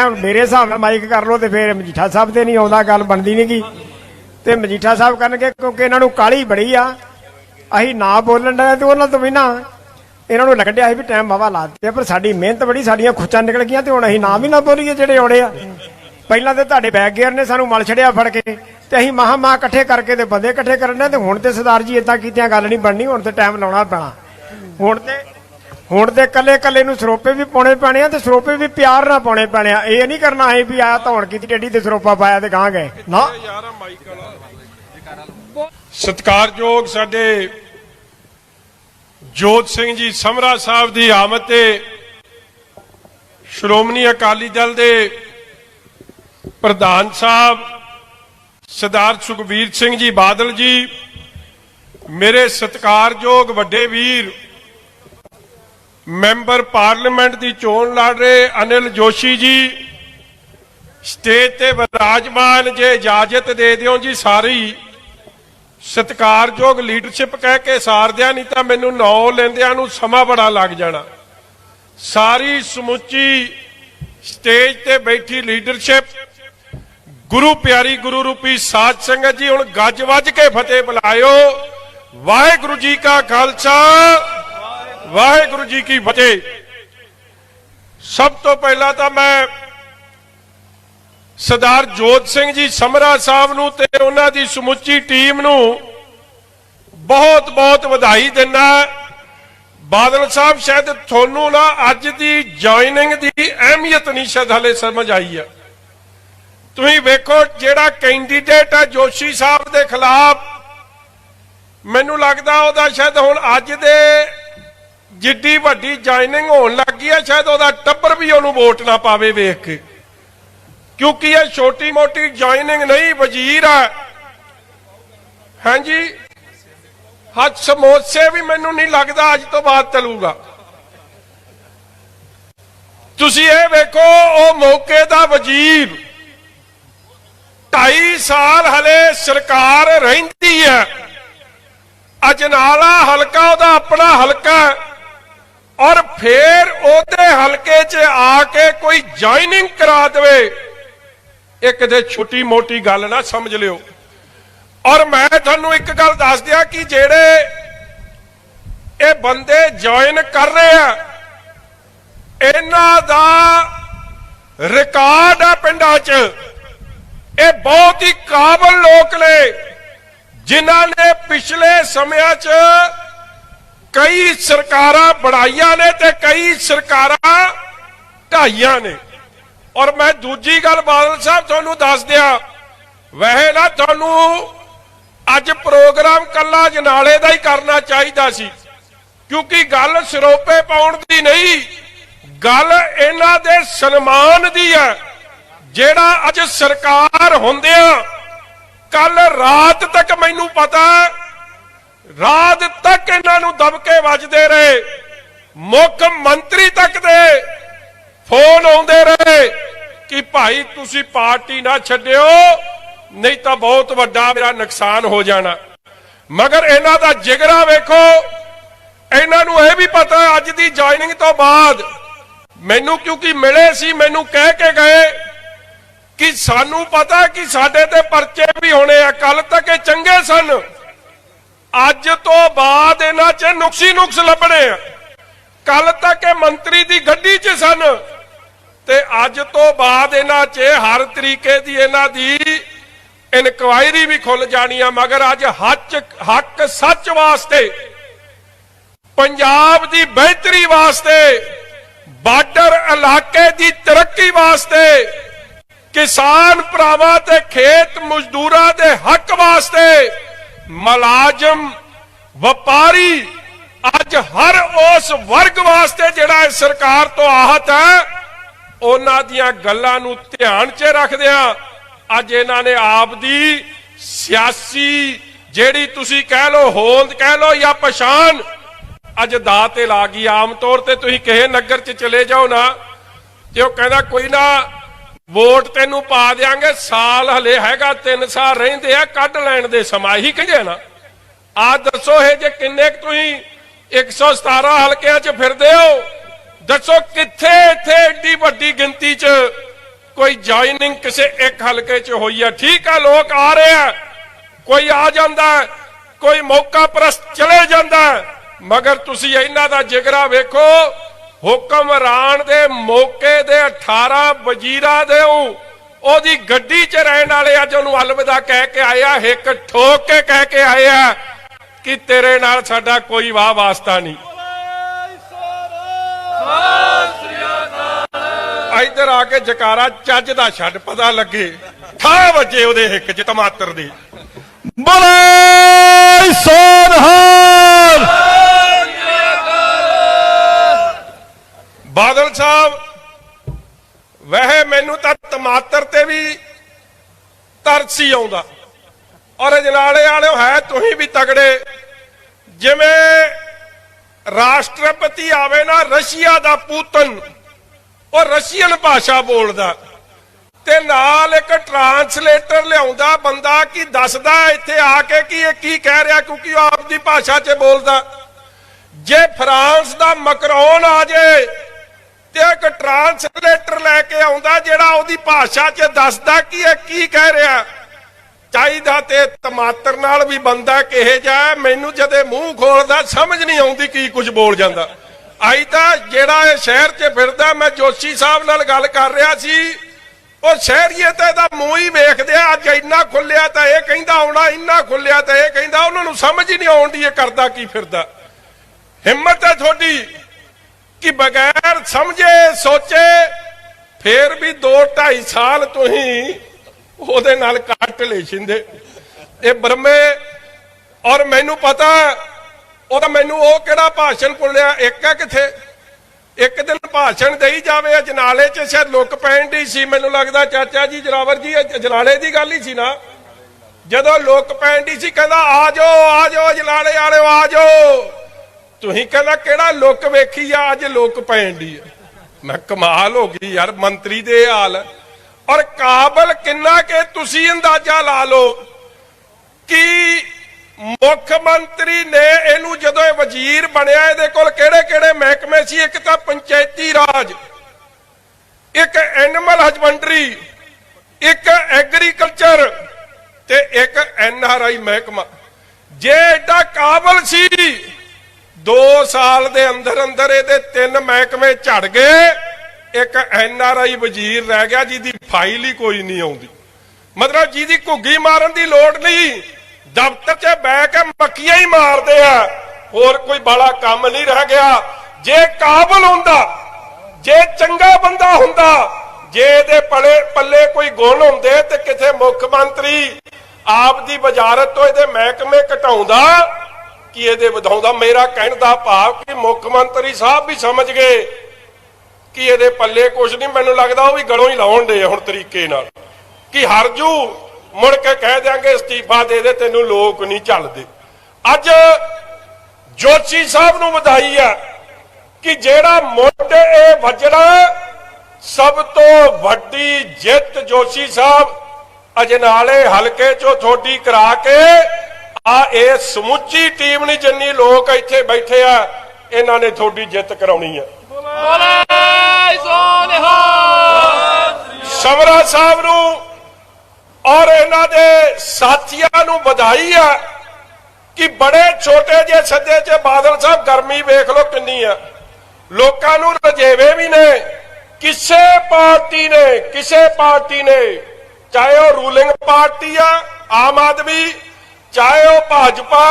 ਮੈਂ ਮੇਰੇ ਹਿਸਾਬ ਨਾਲ ਮਾਈਕ ਕਰ ਲਓ ਤੇ ਫਿਰ ਮਜੀਠਾ ਸਾਹਿਬ ਤੇ ਨਹੀਂ ਆਉਂਦਾ, ਗੱਲ ਬਣਦੀ ਨਹੀਂਗੀ ਤੇ ਮਜੀਠਾ ਸਾਹਿਬ ਕਰਨਗੇ ਕਿਉਂਕਿ ਇਹਨਾਂ ਨੂੰ ਕਾਲੀ ਬੜੀ ਆ। ਅਸੀਂ ਨਾ ਬੋਲਣ ਦਾ ਤੇ ਉਹਨਾਂ ਤੋਂ ਵੀ ਨਾ ਇਹਨਾਂ ਨੂੰ ਲੱਗਿਆ ਸੀ ਵੀ ਟਾਈਮ ਵਾਵਾ ਲਾ ਦਿੱਤੇ ਪਰ ਸਾਡੀ ਮਿਹਨਤ ਬੜੀ, ਸਾਡੀਆਂ ਖੁੱਚਾਂ ਨਿਕਲ ਗਈਆਂ ਤੇ ਹੁਣ ਅਸੀਂ ਨਾ ਵੀ ਨਾ ਬੋਲੀਏ ਜਿਹੜੇ ਆਉਣੇ ਆ। ਪਹਿਲਾਂ ਤੇ ਤੁਹਾਡੇ ਬੈਗ ਗੇਅਰ ਨੇ ਸਾਨੂੰ ਮਲ ਛੜਿਆ ਫੜ ਕੇ ਤੇ ਅਸੀਂ ਮਹਾ ਮਾ ਇਕੱਠੇ ਕਰਕੇ ਤੇ ਬੰਦੇ ਇਕੱਠੇ ਕਰਨੇ ਤੇ ਹੁਣ ਤੇ ਸਰਦਾਰ ਜੀ ਇਦਾਂ ਕੀਤਿਆਂ, ਗੱਲ ਨਹੀਂ ਬਣਨੀ, ਹੁਣ ਤੇ ਟਾਈਮ ਲਾਉਣਾ ਪੈਣਾ। ਹੁਣ ਤੇ ਹੁਣ ਦੇ ਕੱਲੇ ਕੱਲੇ ਨੂੰ ਸਰੋਪੇ ਵੀ ਪਾਉਣੇ ਪੈਣੇ ਆ ਤੇ ਸਰੋਪੇ ਵੀ ਪਿਆਰ ਨਾਲ ਪਾਉਣੇ ਪੈਣੇ ਆ। ਇਹ ਨਹੀਂ ਕਰਨਾ ਹੈ ਵੀ ਆ ਧੌਣ ਕੀਤੀ ਟੇਡੀ ਤੇ ਸਰੋਪਾ ਪਾਇਆ ਤੇ ਗਾਂ ਗਏ। ਨਾ। ਸਤਿਕਾਰਯੋਗ ਸਾਡੇ ਜੋਤ ਸਿੰਘ ਜੀ ਸਮਰਾ ਸਾਹਿਬ ਦੀ ਆਮਦ ਤੇ ਸ਼੍ਰੋਮਣੀ ਅਕਾਲੀ ਦਲ ਦੇ ਪ੍ਰਧਾਨ ਸਾਹਿਬ ਸਰਦਾਰ ਸੁਖਬੀਰ ਸਿੰਘ ਜੀ ਬਾਦਲ ਜੀ, ਮੇਰੇ ਸਤਿਕਾਰਯੋਗ ਵੱਡੇ ਵੀਰ ਮੈਂਬਰ ਪਾਰਲੀਮੈਂਟ ਦੀ ਚੋਣ ਲੜ ਰਹੇ ਅਨਿਲ ਜੋਸ਼ੀ ਜੀ, ਸਟੇਜ ਤੇ ਵਿਰਾਜਮਾਨ ਜੇ ਇਜਾਜ਼ਤ ਦੇ ਦਿਓ ਜੀ ਸਾਰੀ। ਸਤਿਕਾਰਯੋਗ ਲੀਡਰਸ਼ਿਪ ਕਹਿ ਕੇ ਸਾਰਦਿਆਂ ਨਹੀਂ ਤਾਂ ਮੈਨੂੰ ਨੌ ਲੈਂਦਿਆਂ ਨੂੰ ਸਮਾਂ ਬੜਾ ਲੱਗ ਜਾਣਾ। ਸਾਰੀ ਸਮੁੱਚੀ ਸਟੇਜ ਤੇ ਬੈਠੀ ਲੀਡਰਸ਼ਿਪ, ਗੁਰੂ ਪਿਆਰੀ ਗੁਰੂ ਰੂਪੀ ਸਾਧ ਸੰਗਤ ਜੀ, ਹੁਣ ਗੱਜ ਵੱਜ ਕੇ ਫਤਿਹ ਬੁਲਾਇਓ। ਵਾਹਿਗੁਰੂ ਜੀ ਕਾ ਖਾਲਸਾ ਵਾਹਿਗੁਰੂ ਜੀ ਕੀ ਫਤਿਹ। ਸਭ ਤੋਂ ਪਹਿਲਾਂ ਤਾਂ ਮੈਂ ਸਰਦਾਰ ਜੋਤ ਸਿੰਘ ਜੀ ਸਮਰਾ ਸਾਹਿਬ ਨੂੰ ਤੇ ਉਹਨਾਂ ਦੀ ਸਮੁੱਚੀ ਟੀਮ ਨੂੰ ਬਹੁਤ ਬਹੁਤ ਵਧਾਈ ਦਿੰਦਾ ਬਾਦਲ ਸਾਹਿਬ, ਸ਼ਾਇਦ ਤੁਹਾਨੂੰ ਨਾ ਅੱਜ ਦੀ ਜੁਆਇਨਿੰਗ ਦੀ ਅਹਿਮੀਅਤ ਨਹੀਂ ਸ਼ਾਇਦ ਹਲੇ ਸਮਝ ਆਈ ਆ। ਤੁਸੀਂ ਵੇਖੋ ਜਿਹੜਾ ਕੈਂਡੀਡੇਟ ਹੈ ਜੋਸ਼ੀ ਸਾਹਿਬ ਦੇ ਖਿਲਾਫ, ਮੈਨੂੰ ਲੱਗਦਾ ਉਹਦਾ ਸ਼ਾਇਦ ਹੁਣ ਅੱਜ ਦੇ ਜਿੱਡੀ ਵੱਡੀ ਜੁਆਇਨਿੰਗ ਹੋਣ ਲੱਗੀ ਹੈ ਸ਼ਾਇਦ ਉਹਦਾ ਟੱਬਰ ਵੀ ਉਹਨੂੰ ਵੋਟ ਨਾ ਪਾਵੇ ਵੇਖ ਕੇ। ਕਿਉਂਕਿ ਇਹ ਛੋਟੀ ਮੋਟੀ ਜੁਆਇਨਿੰਗ ਨਹੀਂ, ਵਜ਼ੀਰ ਹੈ ਹਾਂਜੀ? ਹੱਥ ਸਮੋਸੇ ਵੀ ਮੈਨੂੰ ਨਹੀਂ ਲੱਗਦਾ ਅੱਜ ਤੋਂ ਬਾਅਦ ਚਲੂਗਾ। ਤੁਸੀਂ ਇਹ ਵੇਖੋ, ਉਹ ਮੌਕੇ ਦਾ ਵਜ਼ੀਰ 2.5 ਸਾਲ ਹਲੇ ਸਰਕਾਰ ਰਹਿੰਦੀ ਹੈ। ਅਜਨਾਲਾ ਹਲਕਾ ਉਹਦਾ ਆਪਣਾ ਹਲਕਾ ਔਰ ਫੇਰ ਉਹਦੇ ਹਲਕੇ 'ਚ ਆ ਕੇ ਕੋਈ ਜੁਆਇਨਿੰਗ ਕਰਾ ਦੇਵੇ। ਇਹ ਕਿਤੇ ਛੋਟੀ ਮੋਟੀ ਗੱਲ ਨਾ ਸਮਝ ਲਿਓ। ਔਰ ਮੈਂ ਤੁਹਾਨੂੰ ਇੱਕ ਗੱਲ ਦੱਸ ਦਿਆਂ ਕਿ ਜਿਹੜੇ ਇਹ ਬੰਦੇ ਜੁਆਇਨ ਕਰ ਰਹੇ ਆ, ਇਹਨਾਂ ਦਾ ਰਿਕਾਰਡ ਆ ਪਿੰਡਾਂ 'ਚ। ਇਹ ਬਹੁਤ ਹੀ ਕਾਬਲ ਲੋਕ ਨੇ, ਜਿਨ੍ਹਾਂ ਨੇ ਪਿਛਲੇ ਸਮਿਆਂ 'ਚ ਕਈ ਸਰਕਾਰਾਂ ਬਣਾਈਆਂ ਨੇ ਤੇ ਕਈ ਸਰਕਾਰਾਂ ਢਾਈਆਂ ਨੇ। ਔਰ ਮੈਂ ਦੂਜੀ ਗੱਲ ਬਾਦਲ ਸਾਹਿਬ ਤੁਹਾਨੂੰ ਦੱਸ ਦਿਆਂ, ਵੈਸੇ ਨਾ ਤੁਹਾਨੂੰ ਅੱਜ ਪ੍ਰੋਗਰਾਮ ਕੱਲਾ ਜਨਾਲੇ ਦਾ ਹੀ ਕਰਨਾ ਚਾਹੀਦਾ ਸੀ, ਕਿਉਂਕਿ ਗੱਲ ਸਰੋਪੇ ਪਾਉਣ ਦੀ ਨਹੀਂ, ਗੱਲ ਇਹਨਾਂ ਦੇ ਸਨਮਾਨ ਦੀ ਹੈ, ਜਿਹੜਾ ਅੱਜ ਸਰਕਾਰ ਹੁੰਦਿਆਂ ਕੱਲ ਰਾਤ ਤੱਕ ਮੈਨੂੰ ਪਤਾ ਰਾਤ ਤੱਕ ਇਹਨਾਂ ਨੂੰ ਦਬਕੇ ਵੱਜਦੇ ਰਹੇ। ਮੁੱਖ ਮੰਤਰੀ ਤੱਕ ਦੇ ਫੋਨ ਆਉਂਦੇ ਰਹੇ ਕਿ ਭਾਈ ਤੁਸੀਂ ਪਾਰਟੀ ਨਾ ਛੱਡਿਓ, ਨਹੀਂ ਤਾਂ ਬਹੁਤ ਵੱਡਾ ਮੇਰਾ ਨੁਕਸਾਨ ਹੋ ਜਾਣਾ। ਮਗਰ ਇਹਨਾਂ ਦਾ ਜਿਗਰਾ ਵੇਖੋ, ਇਹਨਾਂ ਨੂੰ ਇਹ ਵੀ ਪਤਾ ਅੱਜ ਦੀ ਜੁਆਇਨਿੰਗ ਤੋਂ ਬਾਅਦ ਮੈਨੂੰ ਕਿਉਂਕਿ ਮਿਲੇ ਸੀ, ਮੈਨੂੰ ਕਹਿ ਕੇ ਗਏ ਕਿ ਸਾਨੂੰ ਪਤਾ ਕਿ ਸਾਡੇ ਤੇ ਪਰਚੇ ਵੀ ਹੋਣੇ ਆ ਕੱਲ ਤੱਕ ਇਹ ਚੰਗੇ ਸਨ। ਅੱਜ ਤੋਂ ਬਾਅਦ ਇਹਨਾਂ 'ਚ ਨੁਕਸੀ ਨੁਕਸ ਲੱਭਣੇ ਆ। ਕੱਲ ਤੱਕ ਇਹ ਮੰਤਰੀ ਦੀ ਗੱਡੀ 'ਚ ਸਨ। ਤੇ ਅੱਜ ਤੋਂ ਬਾਅਦ ਇਹਨਾਂ 'ਚ ਹਰ ਤਰੀਕੇ ਦੀ ਇਹਨਾਂ ਦੀ ਇਨਕੁਆਇਰੀ ਵੀ ਖੁੱਲ ਜਾਣੀ ਆ, ਮਗਰ ਅੱਜ ਹੱਕ ਹੱਕ ਸੱਚ ਵਾਸਤੇ, ਪੰਜਾਬ ਦੀ ਬਿਹਤਰੀ ਵਾਸਤੇ, ਬਾਰਡਰ ਇਲਾਕੇ ਦੀ ਤਰੱਕੀ ਵਾਸਤੇ, ਕਿਸਾਨ ਭਰਾਵਾਂ ਤੇ ਖੇਤ ਮਜ਼ਦੂਰਾਂ ਦੇ ਹੱਕ ਵਾਸਤੇ ਮਲਾਜਮ ਵਪਾਰੀ ਅੱਜ ਹਰ ਉਸ ਵਰਗ ਵਾਸਤੇ ਜਿਹੜਾ ਇਸ ਸਰਕਾਰ ਤੋਂ ਆਹਤ ਹੈ, ਉਹਨਾਂ ਦੀਆਂ ਗੱਲਾਂ ਨੂੰ ਧਿਆਨ 'ਚ ਰੱਖਦਿਆਂ ਅੱਜ ਇਹਨਾਂ ਨੇ ਆਪ ਦੀ ਸਿਆਸੀ ਜਿਹੜੀ ਤੁਸੀਂ ਕਹਿ ਲਓ ਹੋਂਦ ਕਹਿ ਲਓ ਜਾਂ ਪਛਾਣ, ਅੱਜ ਦਾ ਤੇ ਲਾ ਗਈ। ਆਮ ਤੌਰ ਤੇ ਤੁਸੀਂ ਕਿਸੇ ਨਗਰ 'ਚ ਚਲੇ ਜਾਓ ਨਾ, ਤੇ ਉਹ ਕਹਿੰਦਾ ਕੋਈ ਨਾ ਵੋਟ ਤੈਨੂੰ ਪਾ ਦਿਆਂਗੇ, ਸਾਲ ਹਲੇ ਹੈਗਾ 3 ਸਾਲ ਰਹਿੰਦੇ ਆ, ਕੱਢ ਲੈਣ ਦੇ ਸਮਾਂ ਹੀ ਕਹਿੰਦੇ ਨਾ। ਆ ਦੱਸੋ ਇਹ ਜੇ ਕਿੰਨੇ ਤੁਸੀਂ 117 ਹਲਕਿਆਂ 'ਚ ਫਿਰਦੇ ਹੋ? ਦੱਸੋ ਕਿੱਥੇ ਇੱਥੇ ਏਡੀ ਵੱਡੀ ਗਿਣਤੀ 'ਚ ਕੋਈ ਜੁਆਇਨਿੰਗ ਕਿਸੇ ਇੱਕ ਹਲਕੇ 'ਚ ਹੋਈ ਹੈ ਠੀਕ ਆ, ਲੋਕ ਆ ਰਹੇ ਆ। ਕੋਈ ਆ ਜਾਂਦਾ, ਕੋਈ ਮੌਕਾ ਪ੍ਰਸਤ ਚਲੇ ਜਾਂਦਾ। ਮਗਰ ਤੁਸੀਂ ਇਹਨਾਂ ਦਾ ਜਿਗਰਾ ਵੇਖੋ ਹੁਕਮਰਾਨ ਦੇ ਮੌਕੇ ਦੇ 18 ਵਜ਼ੀਰਾ ਦੇ ਉਹਦੀ ਗੱਡੀ 'ਚ ਰਹਿਣ ਵਾਲੇ ਅੱਜ ਉਹਨੂੰ ਅਲਵਿਦਾ ਕਹਿ ਕੇ ਆਇਆ ਹਿੱਕ ਠੋਕ ਕੇ ਕਹਿ ਕੇ ਆਏ ਕਿ ਤੇਰੇ ਨਾਲ ਸਾਡਾ ਕੋਈ ਵਾਹ ਵਾਸਤਾ ਨਹੀਂ। ਇਧਰ ਆ ਕੇ ਜਕਾਰਾ ਚੱਜ ਦਾ ਛੱਡ ਪਤਾ ਲੱਗੇ ਠਾ ਵੱਜੇ ਉਹਦੇ ਹਿੱਕ 'ਚ ਟਮਾਟਰ ਦੇ। ਬੋਲੇ ਸੋਨਹਾਰ! ਬਾਦਲ ਸਾਹਿਬ ਵਹਿ ਮੈਨੂੰ ਤਾਂ ਟਮਾਟਰ ਤੇ ਵੀ ਤਰਸ ਹੀ ਆਉਂਦਾ। ਔਰ ਅਜਨਾਲੇ ਵਾਲਿਓ ਹੈ, ਤੁਸੀਂ ਵੀ ਤਗੜੇ। ਜਿਵੇਂ ਰਾਸ਼ਟਰਪਤੀ ਆਵੇ ਨਾ, ਰਸ਼ੀਆ ਦਾ ਪੂਤਨ, ਉਹ ਰਸ਼ੀਅਨ ਭਾਸ਼ਾ ਬੋਲਦਾ। ਤੇ ਨਾਲ ਇੱਕ ਟਰਾਂਸਲੇਟਰ ਲਿਆਉਂਦਾ, ਬੰਦਾ ਕੀ ਦੱਸਦਾ ਇੱਥੇ ਆ ਕੇ, ਕਿ ਇਹ ਕੀ ਕਹਿ ਰਿਹਾ, ਕਿਉਂਕਿ ਉਹ ਆਪਦੀ ਭਾਸ਼ਾ 'ਚ ਬੋਲਦਾ। ਜੇ ਫਰਾਂਸ ਦਾ ਮਕਰੋਨ ਆ ਜੇ ਤੇ ਇੱਕ ਟਰਾਂਸਲੇਟਰ ਲੈ ਕੇ ਆਉਂਦਾ ਜਿਹੜਾ ਉਹਦੀ ਭਾਸ਼ਾ 'ਚ ਦੱਸਦਾ ਕਿ ਇਹ ਕੀ ਕਹਿ ਰਿਹਾ। ਚਾਹੀਦਾ ਤੇ ਟਮਾਟਰ ਨਾਲ ਵੀ ਬੰਦਾ ਕਿਹੇ ਜਾ ਮੈਨੂੰ ਜਦੇ ਮੂੰਹ ਖੋਲਦਾ ਸਮਝ ਨਹੀਂ ਆਉਂਦੀ ਕੀ ਕੁਝ ਬੋਲ ਜਾਂਦਾ। ਆਈ ਤਾਂ ਜਿਹੜਾ ਇਹ ਸ਼ਹਿਰ 'ਚ ਫਿਰਦਾ, ਮੈਂ ਜੋਸ਼ੀ ਸਾਹਿਬ ਨਾਲ ਗੱਲ ਕਰ ਰਿਹਾ ਸੀ, ਉਹ ਸ਼ਹਿਰੀਏ ਤੇ ਇਹਦਾ ਮੂੰਹ ਹੀ ਵੇਖਦੇ ਆ, ਅੱਜ ਇੰਨਾ ਖੁੱਲਿਆ ਤਾਂ ਇਹ ਕਹਿੰਦਾ ਆਉਣਾ, ਇੰਨਾ ਖੁੱਲਿਆ ਤਾਂ ਇਹ ਕਹਿੰਦਾ, ਉਹਨਾਂ ਨੂੰ ਸਮਝ ਹੀ ਨਹੀਂ ਆਉਂਦੀ ਇਹ ਕਰਦਾ ਕੀ ਫਿਰਦਾ। ਹਿੰਮਤ ਹੈ ਤੁਹਾਡੀ ਕਿ ਬਗੈਰ ਸਮਝੇ, ਸੋਚੇ, ਫੇਰ ਵੀ 2 2.5 ਸਾਲ ਤੁਸੀਂ ਉਹਦੇ ਨਾਲ ਕੱਟ ਲੈ ਛਿੰਦੇ ਇਹ ਬ੍ਰਹਮੇ, ਔਰ ਮੈਨੂੰ ਪਤਾ, ਉਹ ਤਾਂ ਮੈਨੂੰ ਉਹ ਕਿਹੜਾ ਭਾਸ਼ਣ ਭੁੱਲਿਆ? ਇੱਕ ਹੈ ਕਿਥੇ? ਇੱਕ ਦਿਨ ਭਾਸ਼ਣ ਦੇਈ ਜਾਵੇ ਅਜਨਾਲੇ 'ਚ ਸ਼ਾਇਦ ਲੁੱਕ ਪੈਣ ਦੀ ਸੀ। ਮੈਨੂੰ ਲੱਗਦਾ ਚਾਚਾ ਜੀ ਜਰਾਵਰ ਜੀ, ਇਹ ਅਜਨਾਲੇ ਦੀ ਗੱਲ ਹੀ ਸੀ ਨਾ। ਜਦੋਂ ਲੁੱਕ ਪੈਣ ਦੀ ਸੀ, ਕਹਿੰਦਾ, ਆ ਜਾਓ ਆ ਜਾਓ ਅਜਨਾਲੇ ਵਾਲਿਓ, ਆ ਜਾਓ। ਤੁਸੀਂ ਕਹਿੰਦਾ ਕਿਹੜਾ ਲੁੱਕ ਵੇਖੀ ਆ, ਅੱਜ ਲੋਕ ਪੈਣ ਦੀ ਮੈਂ ਕਮਾਲ ਹੋ ਗਈ ਯਾਰ, ਮੰਤਰੀ ਦੇ ਹਾਲ। ਔਰ ਕਾਬਲ ਕਿੰਨਾ ਕਿ ਤੁਸੀਂ ਅੰਦਾਜ਼ਾ ਲਾ ਲਓ ਕਿ ਮੁੱਖ ਮੰਤਰੀ ਨੇ ਇਹਨੂੰ ਜਦੋਂ ਇਹ ਵਜ਼ੀਰ ਬਣਿਆ, ਇਹਦੇ ਕੋਲ ਕਿਹੜੇ ਕਿਹੜੇ ਮਹਿਕਮੇ ਸੀ? ਇੱਕ ਤਾਂ ਪੰਚਾਇਤੀ ਰਾਜ, ਇੱਕ ਐਨੀਮਲ ਹਸਬੰਡਰੀ ਇੱਕ ਐਗਰੀਕਲਚਰ ਤੇ ਇੱਕ ਐਨਆਰਆਈ ਮਹਿਕਮਾ। ਜੇ ਐਡਾ ਕਾਬਲ ਸੀ 2 ਸਾਲ ਦੇ ਅੰਦਰ ਅੰਦਰ ਇਹਦੇ ਤਿੰਨ ਮਹਿਕਮੇ ਝੜ ਗਏ। ਇੱਕ ਐਨਆਰਆਈ ਵਜ਼ੀਰ ਰਹਿ ਗਿਆ, ਜਿਹਦੀ ਫਾਈਲ ਹੀ ਕੋਈ ਨਹੀਂ ਆਉਂਦੀ। ਮਤਲਬ ਜਿਹਦੀ ਘੁੱਗੀ ਮਾਰਨ ਦੀ ਲੋੜ ਨਹੀਂ। ਦਫ਼ਤਰ 'ਚ ਬਹਿ ਕੇ ਮੱਕੀਆਂ ਹੀ ਮਾਰਦੇ ਆ। ਹੋਰ ਕੋਈ ਬੜਾ ਕੰਮ ਨਹੀਂ ਰਹਿ ਗਿਆ। ਜੇ ਕਾਬਲ ਹੁੰਦਾ, ਜੇ ਚੰਗਾ ਬੰਦਾ ਹੁੰਦਾ, ਜੇ ਇਹਦੇ ਪਲੇ ਪੱਲੇ ਕੋਈ ਗੁਣ ਹੁੰਦੇ ਤੇ ਕਿਥੇ ਮੁੱਖ ਮੰਤਰੀ ਆਪ ਦੀ ਵਜ਼ਾਰਤ ਤੋਂ ਇਹਦੇ ਮਹਿਕਮੇ ਘਟਾਉਂਦਾ। ਕਿ ਇਹਦੇ ਵਧਾਉਂਦਾ? ਮੇਰਾ ਕਹਿਣ ਦਾ ਭਾਵ ਕਿ ਮੁੱਖ ਮੰਤਰੀ ਸਾਹਿਬ ਵੀ ਸਮਝ ਗਏ ਕਿ ਇਹਦੇ ਪੱਲੇ ਕੁਝ ਨਹੀਂ। ਮੈਨੂੰ ਲੱਗਦਾ ਉਹ ਵੀ ਗਲੋਂ ਹੀ ਲਾਉਣ ਦੇ ਹੁਣ ਤਰੀਕੇ ਨਾਲ। ਕਿ ਹਰਜੂ, ਮੁੜ ਕੇ ਕਹਿ ਦਿਆਂਗੇ ਅਸਤੀਫਾ ਦੇ ਦੇ, ਤੈਨੂੰ ਲੋਕ ਨਹੀਂ ਚੱਲਦੇ ਅੱਜ ਜੋਸ਼ੀ ਸਾਹਿਬ ਨੂੰ ਵਧਾਈ ਆ ਕਿ ਜਿਹੜਾ ਮੁੱਢ ਇਹ ਵੱਜਣਾ, ਸਭ ਤੋਂ ਵੱਡੀ ਜਿੱਤ ਜੋਸ਼ੀ ਸਾਹਿਬ ਅਜਨਾਲੇ ਹਲਕੇ ਚੋਂ ਥੋੜੀ ਕਰਾ ਕੇ ਆ ਇਹ ਸਮੁੱਚੀ ਟੀਮ ਨਹੀਂ ਜਿੰਨੀ ਲੋਕ ਇੱਥੇ ਬੈਠੇ ਆ ਇਹਨਾਂ ਨੇ ਥੋੜੀ ਜਿੱਤ ਕਰਾਉਣੀ ਆ। ਸਮਰਾ ਸਾਹਿਬ ਨੂੰ ਔਰ ਇਹਨਾਂ ਦੇ ਸਾਥੀਆਂ ਨੂੰ ਵਧਾਈ ਆ ਕਿ ਬੜੇ ਛੋਟੇ ਜਿਹੇ ਸੱਦੇ 'ਚ ਬਾਦਲ ਸਾਹਿਬ ਗਰਮੀ ਵੇਖ ਲਓ ਕਿੰਨੀ ਆ। ਲੋਕਾਂ ਨੂੰ ਰਜੇਵੇ ਵੀ ਨੇ ਕਿਸੇ ਪਾਰਟੀ ਨੇ ਕਿਸੇ ਪਾਰਟੀ ਨੇ ਚਾਹੇ ਉਹ ਰੂਲਿੰਗ ਪਾਰਟੀ ਆ ਆਮ ਆਦਮੀ ਚਾਹੇ ਉਹ ਭਾਜਪਾ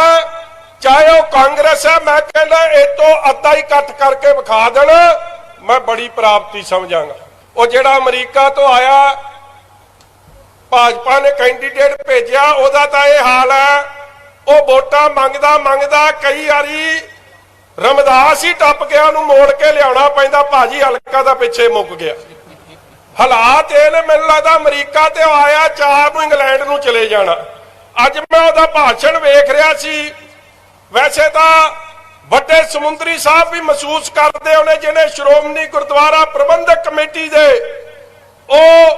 ਚਾਹੇ ਉਹ ਕਾਂਗਰਸ ਹੈ, ਮੈਂ ਕਹਿੰਦਾ ਇਹ ਤੋਂ ਅੱਧਾ ਹੀ ਇਕੱਠ ਕਰਕੇ ਵਿਖਾ ਦੇਣ, ਮੈਂ ਬੜੀ ਪ੍ਰਾਪਤੀ ਸਮਝਾਂਗਾ। ਉਹ ਜਿਹੜਾ ਅਮਰੀਕਾ ਤੋਂ ਆਇਆ, ਭਾਜਪਾ ਨੇ ਕੈਂਡੀਡੇਟ ਭੇਜਿਆ, ਉਹਦਾ ਤਾਂ ਇਹ ਹਾਲ ਹੈ, ਉਹ ਵੋਟਾਂ ਮੰਗਦਾ ਮੰਗਦਾ ਕਈ ਵਾਰੀ ਰਮਦਾਸ ਹੀ ਟੱਪ ਗਿਆ, ਉਹਨੂੰ ਮੋੜ ਕੇ ਲਿਆਉਣਾ ਪੈਂਦਾ, ਭਾਜੀ ਹਲਕਾ ਦਾ ਪਿੱਛੇ ਮੁੱਕ ਗਿਆ। ਹਾਲਾਤ ਇਹ ਨੇ, ਮੈਨੂੰ ਲੱਗਦਾ ਅਮਰੀਕਾ ਤੇ ਆਇਆ ਚਾਰ ਨੂੰ ਇੰਗਲੈਂਡ ਨੂੰ ਚਲੇ ਜਾਣਾ। ਅੱਜ ਮੈਂ ਉਹਦਾ ਭਾਸ਼ਣ ਵੇਖ ਰਿਹਾ ਸੀ। ਵੈਸੇ ਤਾਂ ਵੱਡੇ ਸਮੁੰਦਰੀ ਸਾਹਿਬ ਵੀ ਮਹਿਸੂਸ ਕਰਦੇ ਉਹਨੇ ਜਿਹਨੇ ਸ਼੍ਰੋਮਣੀ ਗੁਰਦੁਆਰਾ ਪ੍ਰਬੰਧਕ ਕਮੇਟੀ ਦੇ। ਉਹ